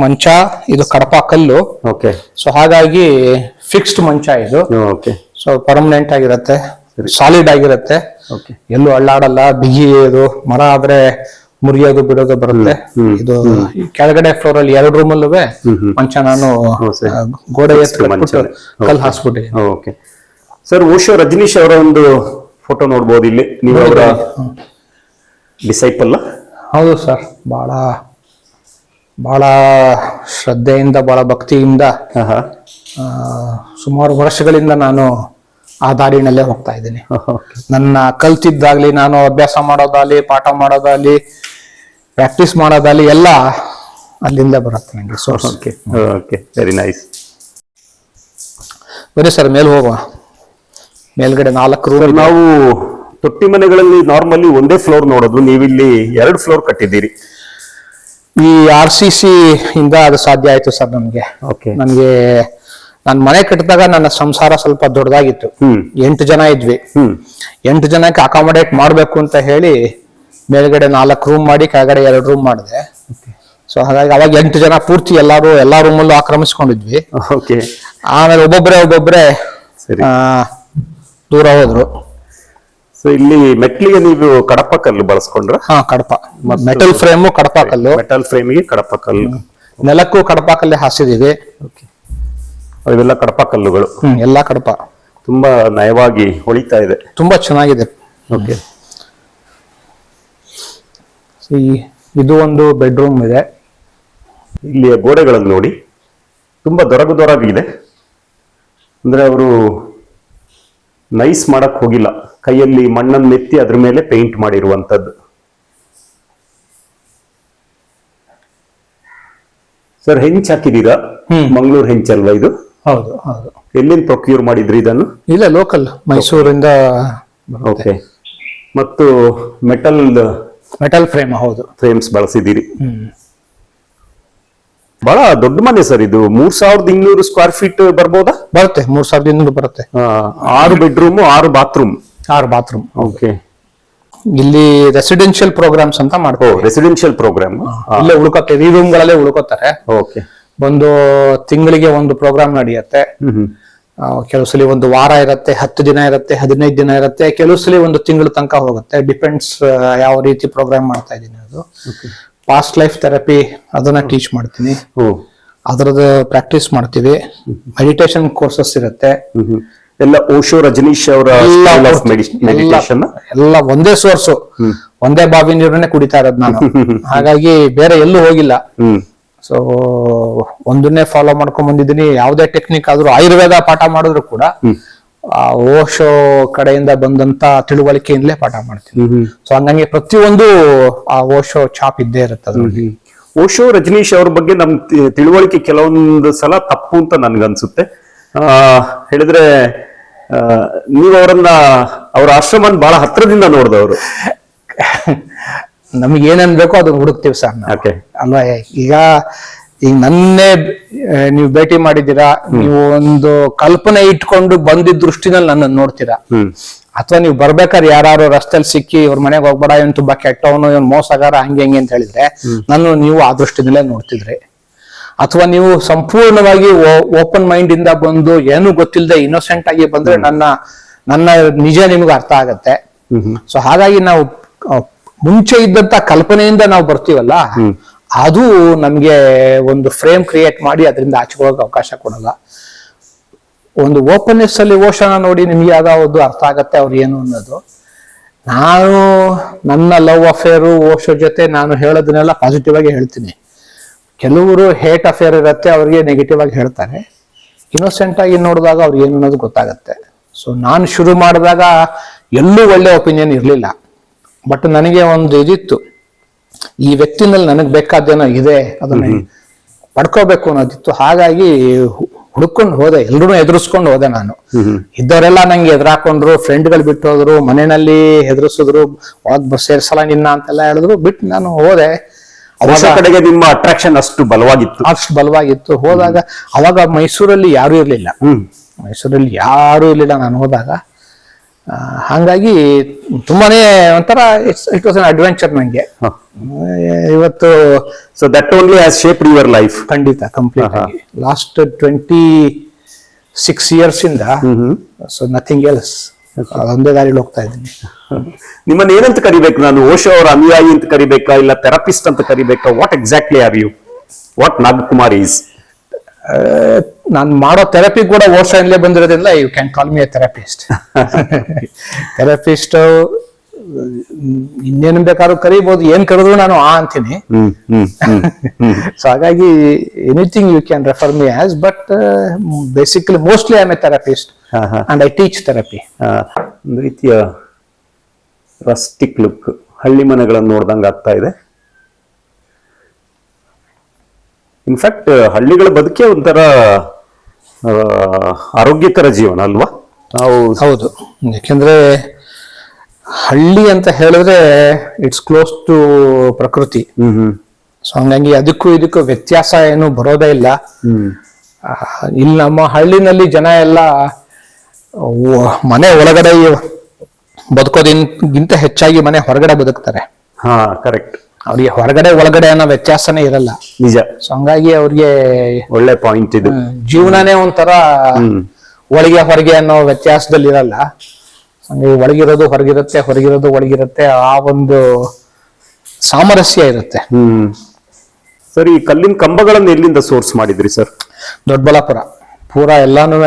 ಮಂಚ ಇದು ಕಡಪ ಕಲ್ಲು. ಓಕೆ. ಸೊ ಹಾಗಾಗಿ ಫಿಕ್ಸ್ಡ್ ಮಂಚ ಇದು. ಓಕೆ. ಸೊ ಪರ್ಮನೆಂಟ್ ಆಗಿರತ್ತೆ. ಸಾಲಿಡ್ ಆಗಿರುತ್ತೆ. ಓಕೆ ಎಲ್ಲೂ ಅಳ್ಳಾಡಲ್ಲ. ಬಿಗಿಯೋದು ಮರ ಆದ್ರೆ ಮುರಿಯೋದು ಬಿಡೋದು ಬರುತ್ತೆ. ಇದು ಕೆಳಗಡೆ ಫ್ಲೋರ್ ಅಲ್ಲಿ ಎರಡು ರೂಮ್ ಅಲ್ಲೂ ಮಂಚ ನಾನು ಗೋಡೆ ಕಲ್ ಹಾಸ್ಬಿಟ್ಟೆ. ಹಾಸ್ಬಿಟ್ಟಿದ್ದೀನಿ. ಓಕೆ. ಸರ್ ಓಶೋ ರಜನೀಶ್ ಅವರ ಒಂದು ಫೋಟೋ ನೋಡ್ಬೋದು ಇಲ್ಲಿ. ನೀವು ಅವರ ಡಿಸೈಪಲ್ ಹೌದು ಸರ್. ಬಹಳ ಬಹಳ ಶ್ರದ್ಧೆಯಿಂದ ಬಹಳ ಭಕ್ತಿಯಿಂದ ಸುಮಾರು ವರ್ಷಗಳಿಂದ ನಾನು ಆ ದಾರಿನಲ್ಲೇ ಹೋಗ್ತಾ ಇದ್ದೀನಿ. (laughs) ನನ್ನ ಕಲ್ತಿದ್ದಾಗ್ಲಿ ನಾನು ಅಭ್ಯಾಸ ಮಾಡೋದಾಗ್ಲಿ ಪಾಠ ಮಾಡೋದಾಗ್ಲಿ ಪ್ರಾಕ್ಟೀಸ್ ಮಾಡೋದಾಗ್ಲಿ ಎಲ್ಲ ಅಲ್ಲಿಂದ ಬರುತ್ತೆ ನನಗೆ source okay okay very nice ಬರೀ ಸರ್ ಮೇಲೆ ಹೋಗುವ. ಮೇಲ್ಗಡೆ ನಾಲ್ಕು ರೂಮ್ ನಾವು ತೊಟ್ಟಿ ಮನೆಗಳಲ್ಲಿ ನಾರ್ಮಲಿ ಒಂದೇ ಫ್ಲೋರ್ ನೋಡೋದು. ನೀವಿಲ್ಲಿ ಎರಡು ಫ್ಲೋರ್ ಕಟ್ಟಿದ್ದೀರಿ. ಈ ಆರ್ ಸಿ ಸಿ ಇಂದ ಅದು ಸಾಧ್ಯ ಆಯ್ತು ಸರ್ ನಮ್ಗೆ. ಓಕೆ ನನಗೆ ನಾನು ಮನೆ ಕಟ್ಟಿದಾಗ ನನ್ನ ಸಂಸಾರ ಸ್ವಲ್ಪ ದೊಡ್ಡದಾಗಿತ್ತು. ಎಂಟು ಜನ ಇದ್ವಿ. ಎಂಟು ಜನಕ್ಕೆ ಅಕಾಮಡೇಟ್ ಮಾಡಬೇಕು ಅಂತ ಹೇಳಿ ಮೇಲ್ಗಡೆ ನಾಲ್ಕು ರೂಮ್ ಮಾಡಿ ಕೆಳಗಡೆ ಎರಡು ರೂಮ್ ಮಾಡಿದೆ. ಸೊ ಹಾಗಾಗಿ ಅವಾಗ ಎಂಟು ಜನ ಪೂರ್ತಿ ಎಲ್ಲಾರು ಎಲ್ಲಾ ರೂಮಲ್ಲೂ ಆಕ್ರಮಿಸ್ಕೊಂಡಿದ್ವಿ. ಓಕೆ ಆಮೇಲೆ ಒಬ್ಬೊಬ್ಬರೇ ಒಬ್ಬೊಬ್ಬರೇ ದೂರ ಹೋದ್ರು. ಸೊ ಇಲ್ಲಿ ಮೆಟ್ಲಿಗೆ ನೀವು ಕಡಪ ಕಲ್ಲು ಬಳಸ್ಕೊಂಡ್ರ? ಹಾ ಕಡಪ. ಮೆಟಲ್ ಫ್ರೇಮು ಕಡಪ ಕಲ್ಲು. ಮೆಟಲ್ ಫ್ರೇಮಿಗೆ ಕಡಪ ಕಲ್ಲು. ನೆಲಕ್ಕೂ ಕಡಪ ಕಲ್ಲೇ ಹಾಸಿದೀವಿ. ಇವೆಲ್ಲ ಕಡಪ ಕಲ್ಲುಗಳು. ಹ್ಮ್ ಎಲ್ಲಾ ಕಡಪ. ತುಂಬಾ ನಯವಾಗಿ ಹೊಳಿತಾ ಇದೆ. ತುಂಬಾ ಚೆನ್ನಾಗಿದೆ. ಓಕೆ. ಈ ಇದು ಒಂದು ಬೆಡ್ರೂಮ್ ಇದೆ. ಇಲ್ಲಿಯ ಗೋಡೆಗಳನ್ನು ನೋಡಿ. ತುಂಬಾ ದೊರಗು ದೊರಗಿದೆ ಅಂದ್ರೆ ಅವರು ನೈಸ್ ಮಾಡಕ್ ಹೋಗಿಲ್ಲ. ಕೈಯಲ್ಲಿ ಮಣ್ಣನ್ನು ಮೆತ್ತಿ ಅದ್ರ ಮೇಲೆ ಪೇಂಟ್ ಮಾಡಿರುವಂತದ್ದು. ಸರ್ ಹೆಂಚ್ ಹಾಕಿದೀರಾ ಮಂಗಳೂರು ಮಂಗಳೂರು ಹೆಂಚಲ್ವಾ ಇದು? ಹೌದು ಹೌದು. ಎಲ್ಲಿಂದ ಪ್ರೊಕ್ಯೂರ್ ಮಾಡಿದ್ರಿ ಇದನ್ನು? ಇಲ್ಲ ಲೋಕಲ್ ಮೈಸೂರಿಂದ ಓಕೆ ಮತ್ತು ಮೆಟಲ್ ಮೆಟಲ್ ಫ್ರೇಮ್ ಹೌದು. ಫ್ರೇಮ್ಸ್ ಬಳಸಿದ್ದೀರಿ. ಬಹಳ ದೊಡ್ಡ ಮನೆ ಸರ್ ಇದು. ಮೂರ್ ಸಾವಿರದ ಇನ್ನೂರು ಸ್ಕ್ವೇರ್ ಫೀಟ್ ಬರ್ಬೋದಾ? ಬರುತ್ತೆ ಮೂರ್ ಸಾವಿರದ ಇನ್ನೂರು ಬರುತ್ತೆ. ಆರು ಬೆಡ್ರೂಮ್ ಆರು ಬಾತ್ರೂಮ್ ಆರು ಬಾತ್ರೂಮ್ ಓಕೆ ಇಲ್ಲಿ ರೆಸಿಡೆನ್ಷಿಯಲ್ ಪ್ರೋಗ್ರಾಮ್ಸ್ ಅಂತ ಮಾಡ್ಕೋ ರೆಸಿಡೆನ್ಶಿಯಲ್ ರೆಸಿಡೆನ್ಷಿಯಲ್ ಪ್ರೋಗ್ರಾಮ್ ಇಲ್ಲೇ ಉಳ್ಕೋತೇವೆ ಈ ರೂಮ್ ಗಳಲ್ಲೇ ಉಳ್ಕೋತಾರೆ. ಓಕೆ ಒಂದು ತಿಂಗಳಿಗೆ ಒಂದು ಪ್ರೋಗ್ರಾಮ್ ನಡೆಯುತ್ತೆ. ಕೆಲವು ಸಲ ಒಂದು ವಾರ ಇರುತ್ತೆ ಹತ್ತು ದಿನ ಇರುತ್ತೆ ಹದಿನೈದು ದಿನ ಇರುತ್ತೆ ಕೆಲವು ಸಲ ಒಂದು ತಿಂಗಳ ತನಕ ಹೋಗುತ್ತೆ. ಡಿಪೆಂಡ್ಸ್ ಯಾವ ರೀತಿ ಪ್ರೋಗ್ರಾಮ್ ಮಾಡ್ತಾ ಇದ್ದೀನಿ ಅದು. ಪಾಸ್ಟ್ ಲೈಫ್ ಥೆರಪಿ ಅದನ್ನ ಟೀಚ್ ಮಾಡ್ತೀನಿ. ಅದರದ ಪ್ರಾಕ್ಟೀಸ್ ಮಾಡ್ತೀವಿ. ಮೆಡಿಟೇಷನ್ ಕೋರ್ಸಸ್ ಇರುತ್ತೆ. ಎಲ್ಲ ಓಶೋ ರಜನೀಶ್ ಅವರ ಎಲ್ಲ ಒಂದೇ ಸೋರ್ಸು ಒಂದೇ ಬಾವಿ ನೀರನ್ನೇ ಕುಡಿತಾ ಇರೋದು ನಾನು. ಹಾಗಾಗಿ ಬೇರೆ ಎಲ್ಲೂ ಹೋಗಿಲ್ಲ. ಸೊ ಒಂದನ್ನೇ ಫಾಲೋ ಮಾಡ್ಕೊಂಡ್ ಬಂದಿದ್ದೀನಿ. ಯಾವುದೇ ಟೆಕ್ನಿಕ್ ಆದ್ರೂ ಆಯುರ್ವೇದ ಪಾಠ ಮಾಡಿದ್ರು ಕೂಡ ಆ ಓಶೋ ಕಡೆಯಿಂದ ಬಂದಂತ ತಿಳುವಳಿಕೆಯಿಂದಲೇ ಪಾಠ ಮಾಡ್ತೀನಿ. ಸೊ ಹಂಗಂಗೆ ಪ್ರತಿಯೊಂದು ಆ ಓಶೋ ಚಾಪ್ ಇದ್ದೇ ಇರುತ್ತೆ ಅದ್ರಲ್ಲಿ. ಓಶೋ ರಜನೀಶ್ ಅವ್ರ ಬಗ್ಗೆ ನಮ್ ತಿಳುವಳಿಕೆ ಕೆಲವೊಂದು ಸಲ ತಪ್ಪು ಅಂತ ನನ್ಗನ್ಸುತ್ತೆ. ಆ ಹೇಳಿದ್ರೆ ನೀವು ಅವರನ್ನ ಅವರ ಆಶ್ರಮನ್ ಬಹಳ ಹತ್ರದಿಂದ ನೋಡಿದವರು. (laughs) ನಮಗೆ ಏನೇನ್ ಬೇಕೋ ಅದನ್ನ ಹುಡುಕ್ತೀವಿ ಸರ್ ಓಕೆ ಅಲ್ವಾ? ಈಗ ಈಗ ನನ್ನೇ ನೀವು ಭೇಟಿ ಮಾಡಿದ್ದೀರಾ ನೀವು ಒಂದು ಕಲ್ಪನೆ ಇಟ್ಕೊಂಡು ಬಂದಿದ್ದ ದೃಷ್ಟಿನಲ್ಲಿ ನನ್ನ ನೋಡ್ತೀರಾ? ಅಥವಾ ನೀವು ಬರ್ಬೇಕಾದ್ರೆ ಯಾರು ರಸ್ತೆಯಲ್ಲಿ ಸಿಕ್ಕಿ ಇವ್ರ ಮನೆಗೆ ಹೋಗ್ಬೇಡ ಇವನ್ ತುಂಬಾ ಕೆಟ್ಟವನು ಇವನ್ ಮೋಸಗಾರ ಹಂಗೆ ಹಂಗೆ ಅಂತ ಹೇಳಿದ್ರೆ ನಾನು ನೀವು ಆ ದೃಷ್ಟಿನಲ್ಲೇ ನೋಡ್ತಿದ್ರಿ. ಅಥವಾ ನೀವು ಸಂಪೂರ್ಣವಾಗಿ ಓಪನ್ ಮೈಂಡ್ ಇಂದ ಬಂದು ಏನು ಗೊತ್ತಿಲ್ಲದೆ ಇನ್ನೋಸೆಂಟ್ ಆಗಿ ಬಂದ್ರೆ ನನ್ನ ನನ್ನ ನಿಜ ನಿಮ್ಗೆ ಅರ್ಥ ಆಗತ್ತೆ. ಸೊ ಹಾಗಾಗಿ ನಾವು ಮುಂಚೆ ಇದ್ದಂತ ಕಲ್ಪನೆಯಿಂದ ನಾವು ಬರ್ತೀವಲ್ಲ ಅದು ನಮ್ಗೆ ಒಂದು ಫ್ರೇಮ್ ಕ್ರಿಯೇಟ್ ಮಾಡಿ ಅದರಿಂದ ಆಚೆ ಹೋಗಕ್ಕೆ ಅವಕಾಶ ಕೊಡಲ್ಲ. ಒಂದು ಓಪನ್ನೆಸ್ ಅಲ್ಲಿ ಓಷನ ನೋಡಿ ನಿಮ್ಗೆ ಯಾವ್ದಾವುದು ಅರ್ಥ ಆಗತ್ತೆ ಅವ್ರು ಏನು ಅನ್ನೋದು. ನಾನು ನನ್ನ ಲವ್ ಅಫೇರು ಓಶೋ ಜೊತೆ ನಾನು ಹೇಳೋದನ್ನೆಲ್ಲ ಪಾಸಿಟಿವ್ ಆಗಿ ಹೇಳ್ತೀನಿ. ಕೆಲವರು ಹೇಟ್ ಅಫೇರ್ ಇರುತ್ತೆ ಅವ್ರಿಗೆ ನೆಗೆಟಿವ್ ಆಗಿ ಹೇಳ್ತಾರೆ. ಇನ್ನೋಸೆಂಟ್ ಆಗಿ ನೋಡಿದಾಗ ಅವ್ರಿಗೆ ಏನು ಅನ್ನೋದು ಗೊತ್ತಾಗತ್ತೆ. ಸೊ ನಾನು ಶುರು ಮಾಡಿದಾಗ ಎಲ್ಲೂ ಒಳ್ಳೆ ಒಪಿನಿಯನ್ ಇರಲಿಲ್ಲ. ಬಟ್ ನನಗೆ ಒಂದು ಇದಿತ್ತು. ಈ ವ್ಯಕ್ತಿನಲ್ಲಿ ನನಗೆ ಬೇಕಾದ್ದೇನೋ ಇದೆ ಅದನ್ನ ಪಡ್ಕೋಬೇಕು ಅನ್ನೋದಿತ್ತು. ಹಾಗಾಗಿ ಹುಡ್ಕೊಂಡು ಹೋದೆ ಎಲ್ರೂ ಎದುರಿಸ್ಕೊಂಡು ಹೋದೆ ನಾನು. ಇದ್ದವರೆಲ್ಲ ನಂಗೆ ಎದುರಾಕೊಂಡ್ರು ಫ್ರೆಂಡ್ಗಳು ಬಿಟ್ಟು ಹೋದ್ರು ಮನೆಯಲ್ಲಿ ಹೆದರ್ಸಿದ್ರು ಒಳಗ್ ಬಸ್ ಸೇರ್ಸಲ್ಲ ನಿನ್ನ ಅಂತೆಲ್ಲ ಹೇಳಿದ್ರು. ಬಿಟ್ಟು ನಾನು ಹೋದೆ. ಕಡೆಗೆ ನಿಮ್ಮ ಅಟ್ರಾಕ್ಷನ್ ಅಷ್ಟು ಬಲವಾಗಿತ್ತು. ಅಷ್ಟು ಬಲವಾಗಿತ್ತು. ಹೋದಾಗ ಅವಾಗ ಮೈಸೂರಲ್ಲಿ ಯಾರು ಇರ್ಲಿಲ್ಲ. ಮೈಸೂರಲ್ಲಿ ಯಾರು ಇರ್ಲಿಲ್ಲ ನಾನು ಹೋದಾಗ. ಹಾಗಾಗಿ ತುಂಬಾನೇ ಒಂಥರ ಇಟ್ ವಾಸ್ ಅನ್ ಅಡ್ವೆಂಚರ್ ನಂಗೆ. ಇವತ್ತು so that only has shape your life ಖಂಡಿತ complete last twenty six years ಇಂದ ಸೊ ನಥಿಂಗ್ ಎಲ್ಸ್ ಒಂದೇ ದಾರಿಲಿ ಹೋಗ್ತಾ ಇದ್ದೀನಿ. ನಿಮ್ಮನ್ನ ಏನಂತ ಕರಿಬೇಕು ನಾನು? ಓಶೋ ಅವರ ಅನುಯಾಯಿ ಅಂತ ಕರಿಬೇಕಾ ಇಲ್ಲ ಥೆರಪಿಸ್ಟ್ ಅಂತ ಕರಿಬೇಕಾ? What exactly are you what Nagakumar is ನಾನು ಮಾಡೋ ಥೆರಪಿ ಕೂಡ ಓರ್ಸೈನ್ಲೇ ಬಂದಿರೋದ್ರಿಂದ you can call me a therapist therapist ಇನ್ನೇನು ಬೇಕಾದ್ರೂ ಕರಿಬಹುದು ಏನ್ ಕರೆದ್ರು ನಾನು ಆ ಅಂತೀನಿ. ಸೊ (laughs) ಹಾಗಾಗಿ anything you can refer me as but basically mostly I am a therapist and I teach therapy ಒಂದು ರೀತಿಯ ರಸ್ಟಿಕ್ ಲುಕ್ ಹಳ್ಳಿ ಮನೆಗಳನ್ನು ನೋಡ್ದಂಗೆ ಆಗ್ತಾ ಇದೆ. ಇನ್ಫ್ಯಾಕ್ಟ್ ಹಳ್ಳಿಗಳ ಬದುಕೇ ಒಂಥರ ಆರೋಗ್ಯಕರ ಜೀವನ ಅಲ್ವಾ? ನಾವು ಹೌದು. ಯಾಕೆಂದ್ರೆ ಹಳ್ಳಿ ಅಂತ ಹೇಳಿದ್ರೆ ಇಟ್ಸ್ ಕ್ಲೋಸ್ ಟು ಪ್ರಕೃತಿ. ಸೊ ಹಂಗಾಗಿ ಅದಕ್ಕೂ ಇದಕ್ಕೂ ವ್ಯತ್ಯಾಸ ಏನು ಬರೋದೇ ಇಲ್ಲ. ಇಲ್ಲಿ ನಮ್ಮ ಹಳ್ಳಿನಲ್ಲಿ ಜನ ಎಲ್ಲ ಮನೆ ಒಳಗಡೆ ಬದುಕೋದಿಂತ ಹೆಚ್ಚಾಗಿ ಮನೆ ಹೊರಗಡೆ ಬದುಕ್ತಾರೆ. ಹಾ ಕರೆಕ್ಟ್ ಅವ್ರಿಗೆ ಹೊರಗಡೆ ಒಳಗಡೆ ಅನ್ನೋ ವ್ಯತ್ಯಾಸನೇ ಇರಲ್ಲ. ನಿಜ. ಸೊ ಹಂಗಾಗಿ ಅವ್ರಿಗೆ ಒಳ್ಳೆ ಪಾಯಿಂಟ್ ಇದು. ಜೀವನನೇ ಒಂಥರ ಒಳಗೆ ಹೊರಗೆ ಅನ್ನೋ ವ್ಯತ್ಯಾಸದಲ್ಲಿ ಇರಲ್ಲ. ಒಳಗಿರೋದು ಹೊರಗಿರುತ್ತೆ ಹೊರಗಿರೋದು ಒಳಗಿರುತ್ತೆ ಆ ಒಂದು ಸಾಮರಸ್ಯ ಇರುತ್ತೆ. ಹ್ಮ್. ಸರಿ ಈ ಕಲ್ಲಿನ ಕಂಬಗಳನ್ನು ಎಲ್ಲಿಂದ ಸೋರ್ಸ್ ಮಾಡಿದ್ರಿ ಸರ್ ದೊಡ್ಡಬಳ್ಳಾಪುರ. ಪೂರಾ ಎಲ್ಲಾನು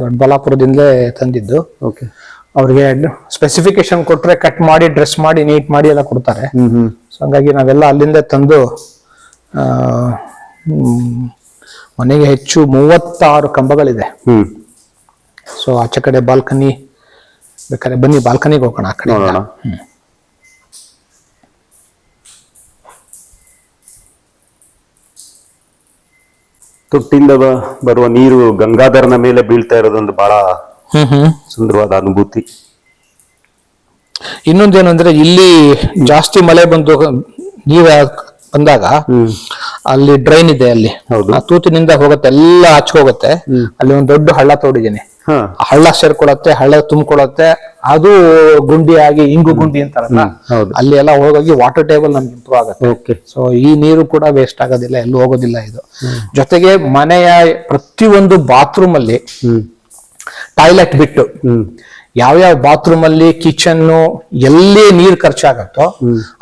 ದೊಡ್ಡಬಳ್ಳಾಪುರದಿಂದಲೇ ತಂದಿದ್ದು. ಓಕೆ ಅವ್ರಿಗೆ ಸ್ಪೆಸಿಫಿಕೇಶನ್ ಕೊಟ್ರೆ ಕಟ್ ಮಾಡಿ ಡ್ರೆಸ್ ಮಾಡಿ ನೀಟ್ ಮಾಡಿ ಎಲ್ಲ ಕೊಡ್ತಾರೆ. ಸೊ ಹಂಗಾಗಿ ನಾವೆಲ್ಲ ಅಲ್ಲಿಂದ ತಂದು ಮನೆಗೆ ಹೆಚ್ಚು ಮೂವತ್ತಾರು ಕಂಬಗಳಿದೆ. ಸೊ ಆಚೆ ಕಡೆ ಬಾಲ್ಕನಿ ಬೇಕಾದ್ರೆ ಬನ್ನಿ ಬಾಲ್ಕನಿಗೆ ಹೋಗೋಣ ಆ ಕಡೆ. ತೊಟ್ಟಿಂದ ಬರುವ ನೀರು ಗಂಗಾಧರನ ಮೇಲೆ ಬೀಳ್ತಾ ಇರೋದೊಂದು ಬಹಳ ಸುಂದರವಾದ ಅನುಭೂತಿ. ಇನ್ನೊಂದೇನು ಅಂದ್ರೆ ಇಲ್ಲಿ ಜಾಸ್ತಿ ಮಳೆ ಬಂದು ನೀರ ಬಂದಾಗ ಅಲ್ಲಿ ಡ್ರೈನ್ ಇದೆ ಅಲ್ಲಿ. ತೂತಿನಿಂದ ಹೋಗುತ್ತೆ ಎಲ್ಲ ಹೋಗುತ್ತೆ. ಅಲ್ಲಿ ಒಂದು ದೊಡ್ಡ ಹಳ್ಳ ಆ ಹಳ್ಳ ಸೇರ್ಕೊಳತ್ತೆ ಹಳ್ಳ ತುಂಬಿಕೊಳತ್ತೆ ಅದು ಗುಂಡಿ ಆಗಿ ಇಂಗು ಗುಂಡಿ ಅಂತಾರಲ್ಲ ಹೌದು. ಅಲ್ಲಿ ಎಲ್ಲ ಹೋಗಿ ವಾಟರ್ ಟೇಬಲ್ ನಮ್ಗೆ ಇಂಪ್ರೂವ್ ಆಗುತ್ತೆ. ಓಕೆ. ಸೊ ಈ ನೀರು ಕೂಡ ವೇಸ್ಟ್ ಆಗೋದಿಲ್ಲ ಎಲ್ಲೂ ಹೋಗೋದಿಲ್ಲ ಇದು. ಜೊತೆಗೆ ಮನೆಯ ಪ್ರತಿಯೊಂದು ಬಾತ್ರೂಮ್ ಅಲ್ಲಿ ಹ್ಮ್. ಟಾಯ್ಲೆಟ್ ಬಿಟ್ಟು. ಯಾವ ಯಾವ್ಯಾವ ಬಾತ್ರೂಮ್ ಅಲ್ಲಿ ಕಿಚನ್ ಎಲ್ಲಿ ನೀರ್ ಖರ್ಚಾಗತ್ತೋ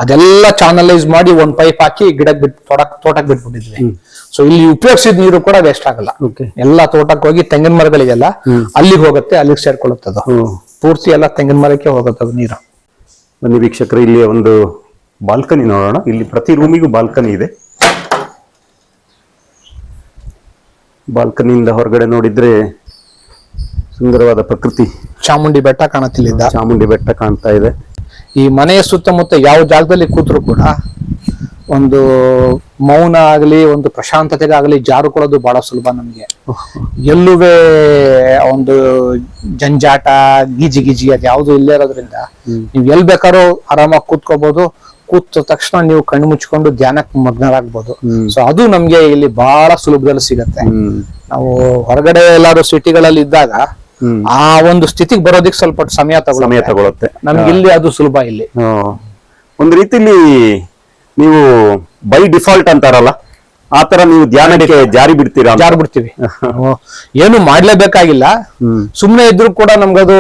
ಅದೆಲ್ಲ ಚಾನಲೈಸ್ ಮಾಡಿ ಒಂದ್ ಪೈಪ್ ಹಾಕಿ ಗಿಡಕ್ ಬಿಟ್ ತೋಟಕ್ಕೆ ತೋಟಕ್ ಬಿಟ್ಬಿಟ್ಟಿದ್ವಿ. ಸೊ ಇಲ್ಲಿ ಉಪಯೋಗಿಸಿದ ನೀರು ಕೂಡ ವೇಸ್ಟ್ ಆಗಲ್ಲ. ಎಲ್ಲಾ ತೋಟಕ್ಕೆ ಹೋಗಿ ತೆಂಗಿನ ಮರಗಳಿಗೆಲ್ಲ ಅಲ್ಲಿಗೆ ಹೋಗುತ್ತೆ ಅಲ್ಲಿಗೆ ಸೇರ್ಕೊಳ್ಳುತ್ತದ ಪೂರ್ತಿ ಎಲ್ಲ ತೆಂಗಿನ ಮರಕ್ಕೆ ಹೋಗುತ್ತದ ನೀರು. ಬನ್ನಿ ವೀಕ್ಷಕರು ಇಲ್ಲಿ ಒಂದು ಬಾಲ್ಕನಿ ನೋಡೋಣ. ಇಲ್ಲಿ ಪ್ರತಿ ರೂಮಿಗೂ ಬಾಲ್ಕನಿ ಇದೆ. ಬಾಲ್ಕನಿಯಿಂದ ಹೊರಗಡೆ ನೋಡಿದ್ರೆ ಸುಂದರವಾದ ಪ್ರಕೃತಿ. ಚಾಮುಂಡಿ ಬೆಟ್ಟ ಕಾಣತಿಲ್ಲಿದ್ದ ಚಾಮುಂಡಿ ಬೆಟ್ಟ ಕಾಣ್ತಾ ಇದೆ. ಈ ಮನೆಯ ಸುತ್ತಮುತ್ತ ಯಾವ ಜಾಗದಲ್ಲಿ ಕೂತ್ರು ಕೂಡ ಒಂದು ಮೌನ ಆಗಲಿ ಒಂದು ಪ್ರಶಾಂತತೆಗಾಗಲಿ ಜಾರುಕೊಳ್ಳೋದು ಬಹಳ ಸುಲಭ ನಮಗೆ. ಎಲ್ಲುವೇ ಒಂದು ಜಂಜಾಟ ಗಿಜಿ ಗಿಜಿ ಅದು ಯಾವುದು ಇಲ್ಲೇ ಇರೋದ್ರಿಂದ ನೀವು ಎಲ್ ಬೇಕಾದ್ರೂ ಆರಾಮಾಗಿ ಕೂತ್ಕೋಬಹುದು ಕೂತ ತಕ್ಷಣ ನೀವು ಕಣ್ಣು ಮುಚ್ಕೊಂಡು ಧ್ಯಾನಕ್ಕೆ ಮಗ್ನರಾಗ್ಬೋದು. ಸೊ ಅದು ನಮ್ಗೆ ಇಲ್ಲಿ ಬಹಳ ಸುಲಭದಲ್ಲಿ ಸಿಗತ್ತೆ. ನಾವು ಹೊರಗಡೆ ಎಲ್ಲಾರು ಸಿಟಿಗಳಲ್ಲಿ ಇದ್ದಾಗ. ಆ ಒಂದು ಸ್ಥಿತಿಗೆ ಬರೋದಿಕ್ ಸ್ವಲ್ಪ ಸಮಯ ಸಮಯ ತಗೊಳುತ್ತೆ. ನಮ್ಗೆ ಇಲ್ಲಿ ಅದು ಸುಲಭ ಇಲ್ಲಿ. ಒಂದು ರೀತಿಲಿ ನೀವು ಬೈ ಡಿಫಾಲ್ಟ್ ಅಂತಾರಲ್ಲ ಆತರ ತರ ನೀವು ಧ್ಯಾನಕ್ಕೆ ಜಾರಿ ಬಿಡ್ತೀರಾ ಜಾರಿ ಬಿಡ್ತೀವಿ. ಏನು ಮಾಡ್ಲೇಬೇಕಾಗಿಲ್ಲ. ಹ್ಮ್. ಸುಮ್ನೆ ಇದ್ರೂ ಕೂಡ ನಮ್ಗದು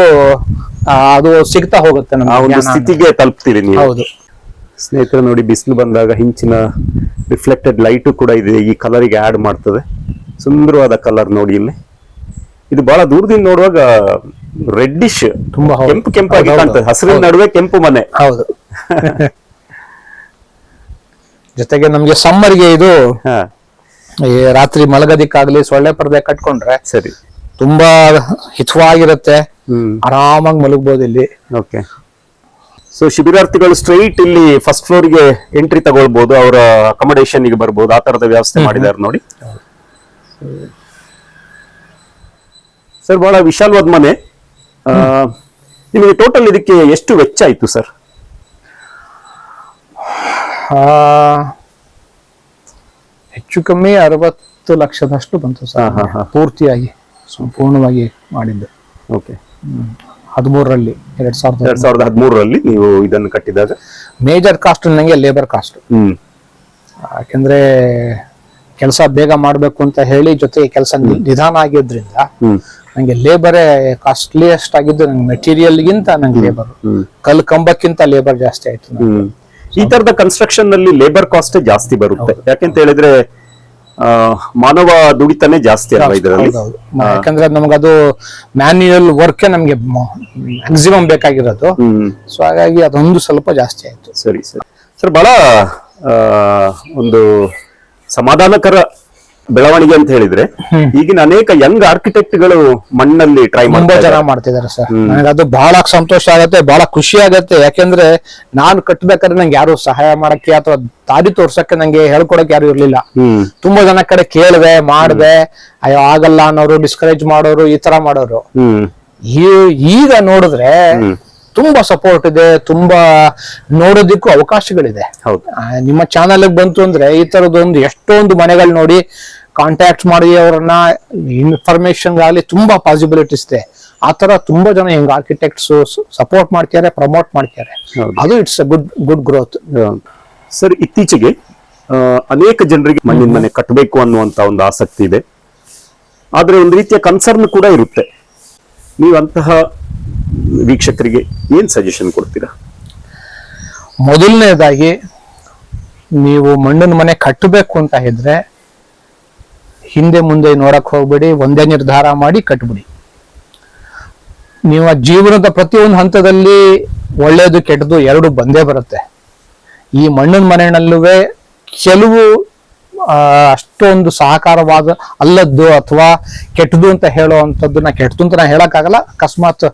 ಅದು ಸಿಗ್ತಾ ಹೋಗುತ್ತೆ ನಮ್ಗೆ ಸ್ಥಿತಿಗೆ ತಲುಪ್ತೀರಿ ನೀವು. ಹೌದು. ಸ್ನೇಹಿತರೆ ನೋಡಿ ಬಿಸಿಲು ಬಂದಾಗ ಹಿಂಚಿನ ರಿಫ್ಲೆಕ್ಟೆಡ್ ಲೈಟು ಕೂಡ ಇದೆ ಈ ಕಲರಿಗೆ ಆ್ಯಡ್ ಮಾಡ್ತದೆ. ಸುಂದರವಾದ ಕಲರ್ ನೋಡಿ ಇಲ್ಲಿ. ಇದು ಬಹಳ ದೂರದಿಂದ ನೋಡುವಾಗ ರೆಡ್ಡಿಶ್ ತುಂಬಾ ಹೌದು. ಕೆಂಪು ಕೆಂಪಾಗಿ ಹೌದು, ಕಾಣ್ತದೆ. ಹಸಿರಿನ ನಡುವೆ ಕೆಂಪು ಮನೆ. ಹೌದು. (laughs) ಜೊತೆಗೆ ನಮ್ಗೆ ಸಮ್ಮರ್ಗೆ ಇದು ಹಾ. ಈ ರಾತ್ರಿ ಮಲಗದಿಕ್ಕಾಗ್ಲಿ ಸೊಳ್ಳೆ ಪರದೆ ಕಟ್ಕೊಂಡ್ರೆ ಸರಿ. ತುಂಬಾ ಹಿತವಾಗಿರುತ್ತೆ. ಹ್ಮ್. ಆರಾಮಾಗಿ ಮಲಗ್ಬೋದು ಇಲ್ಲಿ. ಓಕೆ. ಸೊ ಶಿಬಿರಾರ್ಥಿಗಳು ಸ್ಟ್ರೈಟ್ ಇಲ್ಲಿ ಫಸ್ಟ್ ಫ್ಲೋರ್ಗೆ ಎಂಟ್ರಿ ತಗೊಳ್ಬಹುದು ಅವರ ಅಕಾಮಡೇಷನ್ಗೆ ಬರ್ಬೋದು. ಆ ತರದ ವ್ಯವಸ್ಥೆ ಮಾಡಿದ್ದಾರೆ ನೋಡಿ. ಸರ್ ಬಹಳ ವಿಶಾಲವಾದ ಮನೆ. ನಿಮಗೆ ಟೋಟಲ್ ಇದಕ್ಕೆ ಎಷ್ಟು ವೆಚ್ಚ ಆಯಿತು ಸರ್? ಹೆಚ್ಚು ಕಮ್ಮಿ ಅರವತ್ತು ಲಕ್ಷದಷ್ಟು ಬಂತು ಸರ್. ಪೂರ್ತಿಯಾಗಿ ಸಂಪೂರ್ಣವಾಗಿ ಮಾಡಿದ್ದು. ಓಕೆ. ಹದಿಮೂರರಲ್ಲಿ ಎರಡ್ ಸಾವಿರದ ಎರಡ್ ಸಾವಿರದ ಹದಿಮೂರರಲ್ಲಿ ನೀವು ಇದನ್ನು ಕಟ್ಟಿದಾಗ? ಮೇಜರ್ ಕಾಸ್ಟ್ ನನಗೆ ಲೇಬರ್ ಕಾಸ್ಟ್ ಯಾಕೆಂದ್ರೆ ಕೆಲಸ ಬೇಗ ಮಾಡಬೇಕು ಅಂತ ಹೇಳಿ ಜೊತೆಗೆ ಕೆಲಸ ನಿಧಾನ ಆಗಿದ್ರಿಂದ ನಂಗೆ ಲೇಬರೇ ಕಾಸ್ಟ್ಲಿಯಸ್ಟ್ ಆಗಿದ್ದು ನಂಗೆ ಮೆಟೀರಿಯಲ್ಗಿಂತ ನಂಗೆ ಲೇಬರ್ ಕಲ್ಲು ಕಲ್ ಕಂಬಕ್ಕಿಂತ ಲೇಬರ್ ಜಾಸ್ತಿ ಆಯ್ತು ನಂಗೆ. ಈ ತರದ ಕನ್ಸ್ಟ್ರಕ್ಷನ್ನಲ್ಲಿ ಲೇಬರ್ ಕಾಸ್ಟ್ ಜಾಸ್ತಿ ಬರುತ್ತೆ. ಯಾಕೆಂತ ಹೇಳಿದ್ರೆ ಆ, ಮಾನವ ದುಡಿತಾನೆ ಜಾಸ್ತಿ ಅಲ್ವಾ ಇದರಲ್ಲಿ? ಹೌದೌದು. ಯಾಕಂದ್ರೆ ನಮಗದು ಮ್ಯಾನ್ಯುಯಲ್ ವರ್ಕ್ ನಮ್ಗೆ ಮ್ಯಾಕ್ಸಿಮಮ್ ಬೇಕಾಗಿರೋದು. ಹ್ಮ್ ಸೊ ಹಾಗಾಗಿ ಅದೊಂದು ಸ್ವಲ್ಪ ಜಾಸ್ತಿ ಆಯ್ತು. ಸರಿ ಸರಿ. ಸರ್ ಬಹಳ ಆ, ಒಂದು ಸಮಾಧಾನಕರ ಬೆಳವಣಿಗೆ ಅಂತ ಹೇಳಿದ್ರೆ ಈಗಿನ ಅನೇಕ ಯಂಗ್ ಆರ್ಕಿಟೆಕ್ಟ್ಗಳು ಮಣ್ಣಲ್ಲಿ ಟ್ರೈ ತುಂಬಾ ಜನ ಮಾಡ್ತಿದ್ದಾರೆ ಸರ್. ನನಗೆ ಅದು ಬಹಳ ಸಂತೋಷ ಆಗತ್ತೆ ಬಹಳ ಖುಷಿ ಆಗತ್ತೆ. ಯಾಕೆಂದ್ರೆ ನಾನು ಕಟ್ಬೇಕಾದ್ರೆ ನಂಗೆ ಯಾರು ಸಹಾಯ ಮಾಡಕ್ಕೆ ಅಥವಾ ದಾರಿ ತೋರ್ಸಕ್ಕೆ ನಂಗೆ ಹೇಳ್ಕೊಡಕ್ ಯಾರು ಇರ್ಲಿಲ್ಲ. ತುಂಬಾ ಜನ ಕಡೆ ಕೇಳ್ದೆ ಮಾಡ್ದೆ ಅಯ್ಯೋ ಆಗಲ್ಲ ಅನ್ನೋರು ಡಿಸ್ಕರೇಜ್ ಮಾಡೋರು ಈ ತರ ಮಾಡೋರು. ಈಗ ನೋಡಿದ್ರೆ ತುಂಬಾ ಸಪೋರ್ಟ್ ಇದೆ ತುಂಬಾ ನೋಡೋದಿಕ್ಕೂ ಅವಕಾಶಗಳಿದೆ. ಹೌದು. ನಿಮ್ಮ ಚಾನಲ್ ಬಂತು ಅಂದ್ರೆ ಈ ತರದೊಂದು ಎಷ್ಟೊಂದು ಮನೆಗಳು ನೋಡಿ ಕಾಂಟ್ಯಾಕ್ಟ್ ಮಾಡಿ ಅವ್ರನ್ನ ಇನ್ಫಾರ್ಮೇಶನ್ ಆಗಲಿ ತುಂಬಾ ಪಾಸಿಬಿಲಿಟೀಸ್ ಇದೆ. ಆ ತರ ತುಂಬಾ ಜನ ಹಿಂಗ್ ಆರ್ಕಿಟೆಕ್ಟ್ಸ್ ಸಪೋರ್ಟ್ ಮಾಡ್ತಾರೆ ಪ್ರಮೋಟ್ ಮಾಡ್ತಾರೆ ಅದು it's good good growth sir ಇತ್ತೀಚೆಗೆ ಅನೇಕ ಜನರಿಗೆ ಮಣ್ಣಿನ ಮನೆ ಕಟ್ಟಬೇಕು ಅನ್ನುವಂತ ಒಂದು ಆಸಕ್ತಿ ಇದೆ. ಆದ್ರೆ ಒಂದು ರೀತಿಯ ಕನ್ಸರ್ನ್ ಕೂಡ ಇರುತ್ತೆ. ನೀವು ಅಂತಹ ವೀಕ್ಷಕರಿಗೆ ಏನ್ ಸಜೆಷನ್ ಕೊಡ್ತೀರಾ? ಮೊದಲನೇದಾಗಿ ನೀವು ಮಣ್ಣಿನ ಮನೆ ಕಟ್ಟಬೇಕು ಅಂತ ಇದ್ರೆ ಹಿಂದೆ ಮುಂದೆ ನೋಡಕ್ ಹೋಗ್ಬೇಡಿ, ಒಂದೇ ನಿರ್ಧಾರ ಮಾಡಿ ಕಟ್ಬಿಡಿ. ಆ ಜೀವನದ ಪ್ರತಿಯೊಂದು ಹಂತದಲ್ಲಿ ಒಳ್ಳೇದು ಕೆಟ್ಟದು ಎರಡು ಬಂದೇ ಬರುತ್ತೆ. ಈ ಮಣ್ಣಿನ ಮನೆಯಲ್ಲೂ ಕೆಲವು ಅಷ್ಟೊಂದು ಸಹಕಾರವಾದ ಅಲ್ಲದ್ದು ಅಥವಾ ಕೆಟ್ಟದು ಅಂತ ಹೇಳುವಂಥದ್ದನ್ನ ಕೆಟ್ಟದು ಅಂತ ನಾ ಹೇಳೋಕ್ಕಾಗಲ್ಲ. ಅಕಸ್ಮಾತ್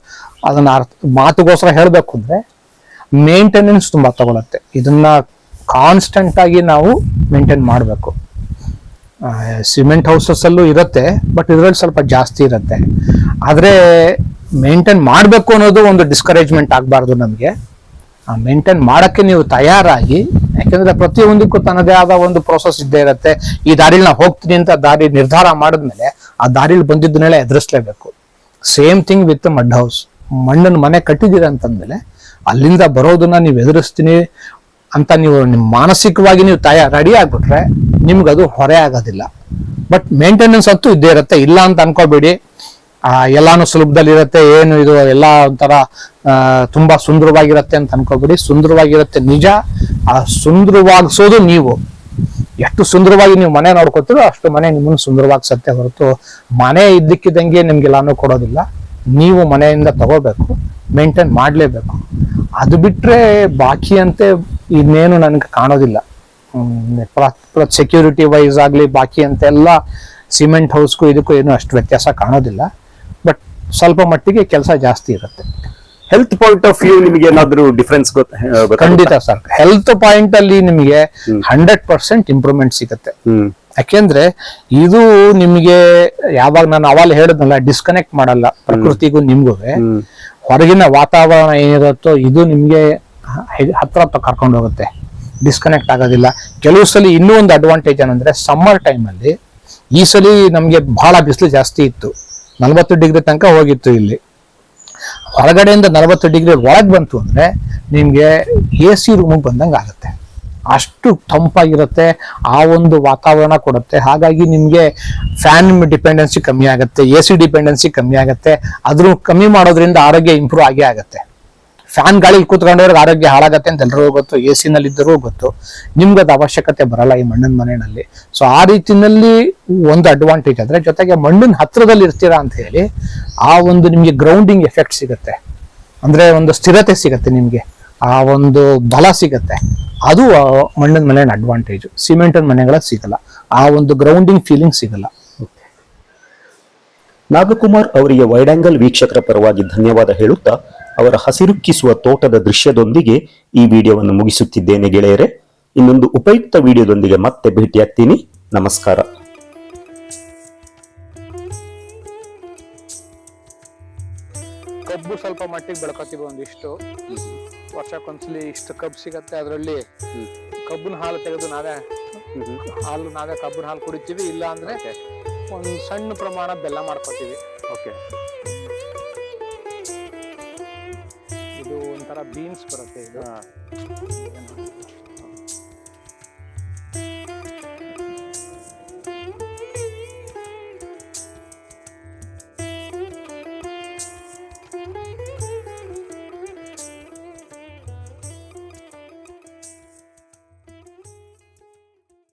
ಅದನ್ನ ಅರ್ಥ, ಮಾತುಗೋಸ್ಕರ ಹೇಳಬೇಕು ಅಂದ್ರೆ ಮೇಂಟೆನೆನ್ಸ್ ತುಂಬಾ ತಗೊಳತ್ತೆ. ಇದನ್ನ ಕಾನ್ಸ್ಟೆಂಟ್ ಆಗಿ ನಾವು ಮೇಂಟೈನ್ ಮಾಡಬೇಕು. ಸಿಮೆಂಟ್ ಹೌಸಸ್ ಅಲ್ಲೂ ಇರುತ್ತೆ ಬಟ್ ಇದರಲ್ಲಿ ಸ್ವಲ್ಪ ಜಾಸ್ತಿ ಇರುತ್ತೆ. ಆದ್ರೆ ಮೇಂಟೈನ್ ಮಾಡಬೇಕು ಅನ್ನೋದು ಒಂದು ಡಿಸ್ಕರೇಜ್ಮೆಂಟ್ ಆಗಬಾರ್ದು ನಮಗೆ. ಮೇಂಟೈನ್ ಮಾಡಕ್ಕೆ ನೀವು ತಯಾರಾಗಿ, ಯಾಕಂದ್ರೆ ಪ್ರತಿಯೊಂದಕ್ಕೂ ತನ್ನದೇ ಆದ ಒಂದು ಪ್ರೋಸೆಸ್ ಇದ್ದೇ ಇರುತ್ತೆ. ಈ ದಾರಿಲಿ ನಾವು ಹೋಗ್ತೀನಿ ಅಂತ ದಾರಿ ನಿರ್ಧಾರ ಮಾಡಿದ್ಮೇಲೆ ಆ ದಾರಿಲಿ ಬಂದಿದ್ದನ್ನೆಲ್ಲ ಎದುರಿಸ್ಲೇಬೇಕು. Same thing with mud house ಮಣ್ಣನ್ನು ಮನೆ ಕಟ್ಟಿದ್ದೀರ ಅಂತಂದ್ಮೇಲೆ ಅಲ್ಲಿಂದ ಬರೋದನ್ನ ನೀವು ಎದುರಿಸ್ತೀನಿ ಅಂತ ನೀವು ನಿಮ್ಮ ಮಾನಸಿಕವಾಗಿ ನೀವು ತಯ ರೆಡಿ ಆಗ್ಬಿಟ್ರೆ ಅದು ಹೊರೆ ಆಗೋದಿಲ್ಲ. ಬಟ್ ಮೇಂಟೆನೆನ್ಸ್ ಅಂತೂ ಇದ್ದೇ ಇರುತ್ತೆ. ಇಲ್ಲ ಅಂತ ಅನ್ಕೋಬೇಡಿ. ಎಲ್ಲಾನು ಸುಲಭದಲ್ಲಿ ಇರುತ್ತೆ ಏನು ಇದು, ಎಲ್ಲ ಒಂಥರ ತುಂಬ ಸುಂದರವಾಗಿರುತ್ತೆ ಅಂತ ಅನ್ಕೋಬಿಡಿ. ಸುಂದರವಾಗಿರುತ್ತೆ ನಿಜ, ಆ ಸುಂದರವಾಗಿಸೋದು ನೀವು. ಎಷ್ಟು ಸುಂದರವಾಗಿ ನೀವು ಮನೆ ನೋಡ್ಕೋತೀರೋ ಅಷ್ಟು ಮನೆ ನಿಮ್ಮನ್ನು ಸುಂದರವಾಗಿಸತ್ತೆ ಹೊರತು ಮನೆ ಇದ್ದಕ್ಕಿದ್ದಂಗೆ ನಿಮ್ಗೆಲ್ಲಾನು ಕೊಡೋದಿಲ್ಲ. ನೀವು ಮನೆಯಿಂದ ತಗೋಬೇಕು, ಮೇಂಟೈನ್ ಮಾಡಲೇಬೇಕು. ಅದು ಬಿಟ್ರೆ ಬಾಕಿಯಂತೆ ಇನ್ನೇನು ನನಗೆ ಕಾಣೋದಿಲ್ಲ. ಸೆಕ್ಯೂರಿಟಿ ವೈಸ್ ಆಗಲಿ ಬಾಕಿ ಅಂತೆಲ್ಲ ಸಿಮೆಂಟ್ ಹೌಸ್ಗೂ ಇದಕ್ಕೂ ಏನು ಅಷ್ಟು ವ್ಯತ್ಯಾಸ ಕಾಣೋದಿಲ್ಲ. ಸ್ವಲ್ಪ ಮಟ್ಟಿಗೆ ಕೆಲಸ ಜಾಸ್ತಿ ಇರುತ್ತೆ. ಹೆಲ್ತ್ ಪಾಯಿಂಟ್ ಆಫ್ ವ್ಯೂ ನಿಮಗೆ ಏನಾದರೂ ಡಿಫ್ರೆನ್ಸ್ ಖಂಡಿತ ಸರ್. ಹೆಲ್ತ್ ಪಾಯಿಂಟ್ ಅಲ್ಲಿ ನಿಮಗೆ ಹಂಡ್ರೆಡ್ ಪರ್ಸೆಂಟ್ ಇಂಪ್ರೂವ್ಮೆಂಟ್ ಸಿಗುತ್ತೆ. ಯಾಕೆಂದ್ರೆ ಇದು ನಿಮಗೆ ಯಾವಾಗ ನಾನು ಅವಾಗ ಹೇಳಿದ್ನಲ್ಲ ಡಿಸ್ಕನೆಕ್ಟ್ ಮಾಡಲ್ಲ ಪ್ರಕೃತಿಗೂ ನಿಮ್ಗೂ. ಹೊರಗಿನ ವಾತಾವರಣ ಏನಿರುತ್ತೋ ಇದು ನಿಮಗೆ ಹತ್ರ ಕರ್ಕೊಂಡು ಹೋಗುತ್ತೆ. ಡಿಸ್ಕನೆಕ್ಟ್ ಆಗೋದಿಲ್ಲ. ಕೆಲವು ಸಲ ಇನ್ನೂ ಒಂದು ಅಡ್ವಾಂಟೇಜ್ ಏನಂದ್ರೆ ಸಮ್ಮರ್ ಟೈಮಲ್ಲಿ ಈ ಸಲ ನಮಗೆ ಬಹಳ ಬಿಸಿಲು ಜಾಸ್ತಿ ಇತ್ತು. ನಲವತ್ತು ಡಿಗ್ರಿ ತನಕ ಹೋಗಿತ್ತು ಇಲ್ಲಿ. ಹೊರಗಡೆಯಿಂದ ನಲವತ್ತು ಡಿಗ್ರಿ ಒಳಗೆ ಬಂತು ಅಂದರೆ ನಿಮಗೆ ಎ ಸಿ ರೂಮಿಗೆ ಬಂದಂಗೆ ಆಗುತ್ತೆ. ಅಷ್ಟು ತಂಪಾಗಿರುತ್ತೆ, ಆ ಒಂದು ವಾತಾವರಣ ಕೊಡುತ್ತೆ. ಹಾಗಾಗಿ ನಿಮಗೆ ಫ್ಯಾನ್ ಡಿಪೆಂಡೆನ್ಸಿ ಕಮ್ಮಿ ಆಗುತ್ತೆ ಎ ಸಿ ಡಿಪೆಂಡೆನ್ಸಿ ಕಮ್ಮಿ ಆಗುತ್ತೆ. ಅದ್ರ ಕಮ್ಮಿ ಮಾಡೋದ್ರಿಂದ ಆರೋಗ್ಯ ಇಂಪ್ರೂವ್ ಆಗೇ ಆಗುತ್ತೆ. ಫ್ಯಾನ್ ಗಾಳಿ ಕೂತ್ಕೊಂಡವ್ರಿಗೆ ಆರೋಗ್ಯ ಹಾಳಾಗತ್ತೆ ಅಂತ ಎಲ್ರಿಗೂ ಗೊತ್ತು ಎ ಸಿನಲ್ಲಿ ಇದ್ದರೂ ಗೊತ್ತು. ನಿಮ್ಗೆ ಅದು ಅವಶ್ಯಕತೆ ಬರಲ್ಲ ಈ ಮಣ್ಣಿನ ಮನೆಯಲ್ಲಿ. ಸೊ ಆ ರೀತಿನಲ್ಲಿ ಒಂದು ಅಡ್ವಾಂಟೇಜ್ ಅಂದ್ರೆ ಜೊತೆಗೆ ಮಣ್ಣಿನ ಹತ್ರದಲ್ಲಿ ಇರ್ತೀರಾ ಅಂತ ಹೇಳಿ, ಆ ಒಂದು ನಿಮ್ಗೆ ಗ್ರೌಂಡಿಂಗ್ ಎಫೆಕ್ಟ್ ಸಿಗುತ್ತೆ. ಅಂದ್ರೆ ಒಂದು ಸ್ಥಿರತೆ ಸಿಗುತ್ತೆ ನಿಮ್ಗೆ. ಆ ಒಂದು ಬಲ ಸಿಗುತ್ತೆ. ಅದು ಮಣ್ಣಿನ ಮನೆಯ ಅಡ್ವಾಂಟೇಜ್ ಸಿಮೆಂಟಿನ ಮನೆಗಳ ಸಿಗಲ್ಲ. ಆ ಒಂದು ಗ್ರೌಂಡಿಂಗ್ ಫೀಲಿಂಗ್ ಸಿಗಲ್ಲ. ನಾಗಕುಮಾರ್ ಅವರಿಗೆ ವೈಡ್ ಆಂಗಲ್ ವೀಕ್ಷಕರ ಪರವಾಗಿ ಧನ್ಯವಾದ ಹೇಳುತ್ತಾ ಅವರ ಹಸಿರುಕ್ಕಿಸುವ ತೋಟದ ದೃಶ್ಯದೊಂದಿಗೆ ಈ ವಿಡಿಯೋವನ್ನು ಮುಗಿಸುತ್ತಿದ್ದೇನೆ ಗೆಳೆಯರೆ. ಇನ್ನೊಂದು ಉಪಯುಕ್ತ ವಿಡಿಯೋದೊಂದಿಗೆ ಮತ್ತೆ ಭೇಟಿಯಾಗ್ತೀನಿ. ನಮಸ್ಕಾರ. ಕಬ್ಬು ಸ್ವಲ್ಪ ಮಟ್ಟಿಗೆ ಬೆಳ್ಕೊತೀವಿ ಒಂದಿಷ್ಟು. ವರ್ಷಕ್ಕೊಂದ್ಸಲಿ ಇಷ್ಟು ಕಬ್ಬು ಸಿಗತ್ತೆ ಅದರಲ್ಲಿ. ಕಬ್ಬಿನ ಹಾಲು ತೆಗೆದು ನಾವೇ ಹಾಲು ನಾವೇ ಕಬ್ಬಿನ ಹಾಲು ಕುಡಿತೀವಿ ಇಲ್ಲ ಅಂದ್ರೆ ಒಂದು ಸಣ್ಣ ಪ್ರಮಾಣ ಬೆಲ್ಲ ಮಾಡ್ಕೊತೀವಿ. ಓಕೆ. ಇದು ಒಂಥರ ಬೀನ್ಸ್ ಬರುತ್ತೆ ಇದು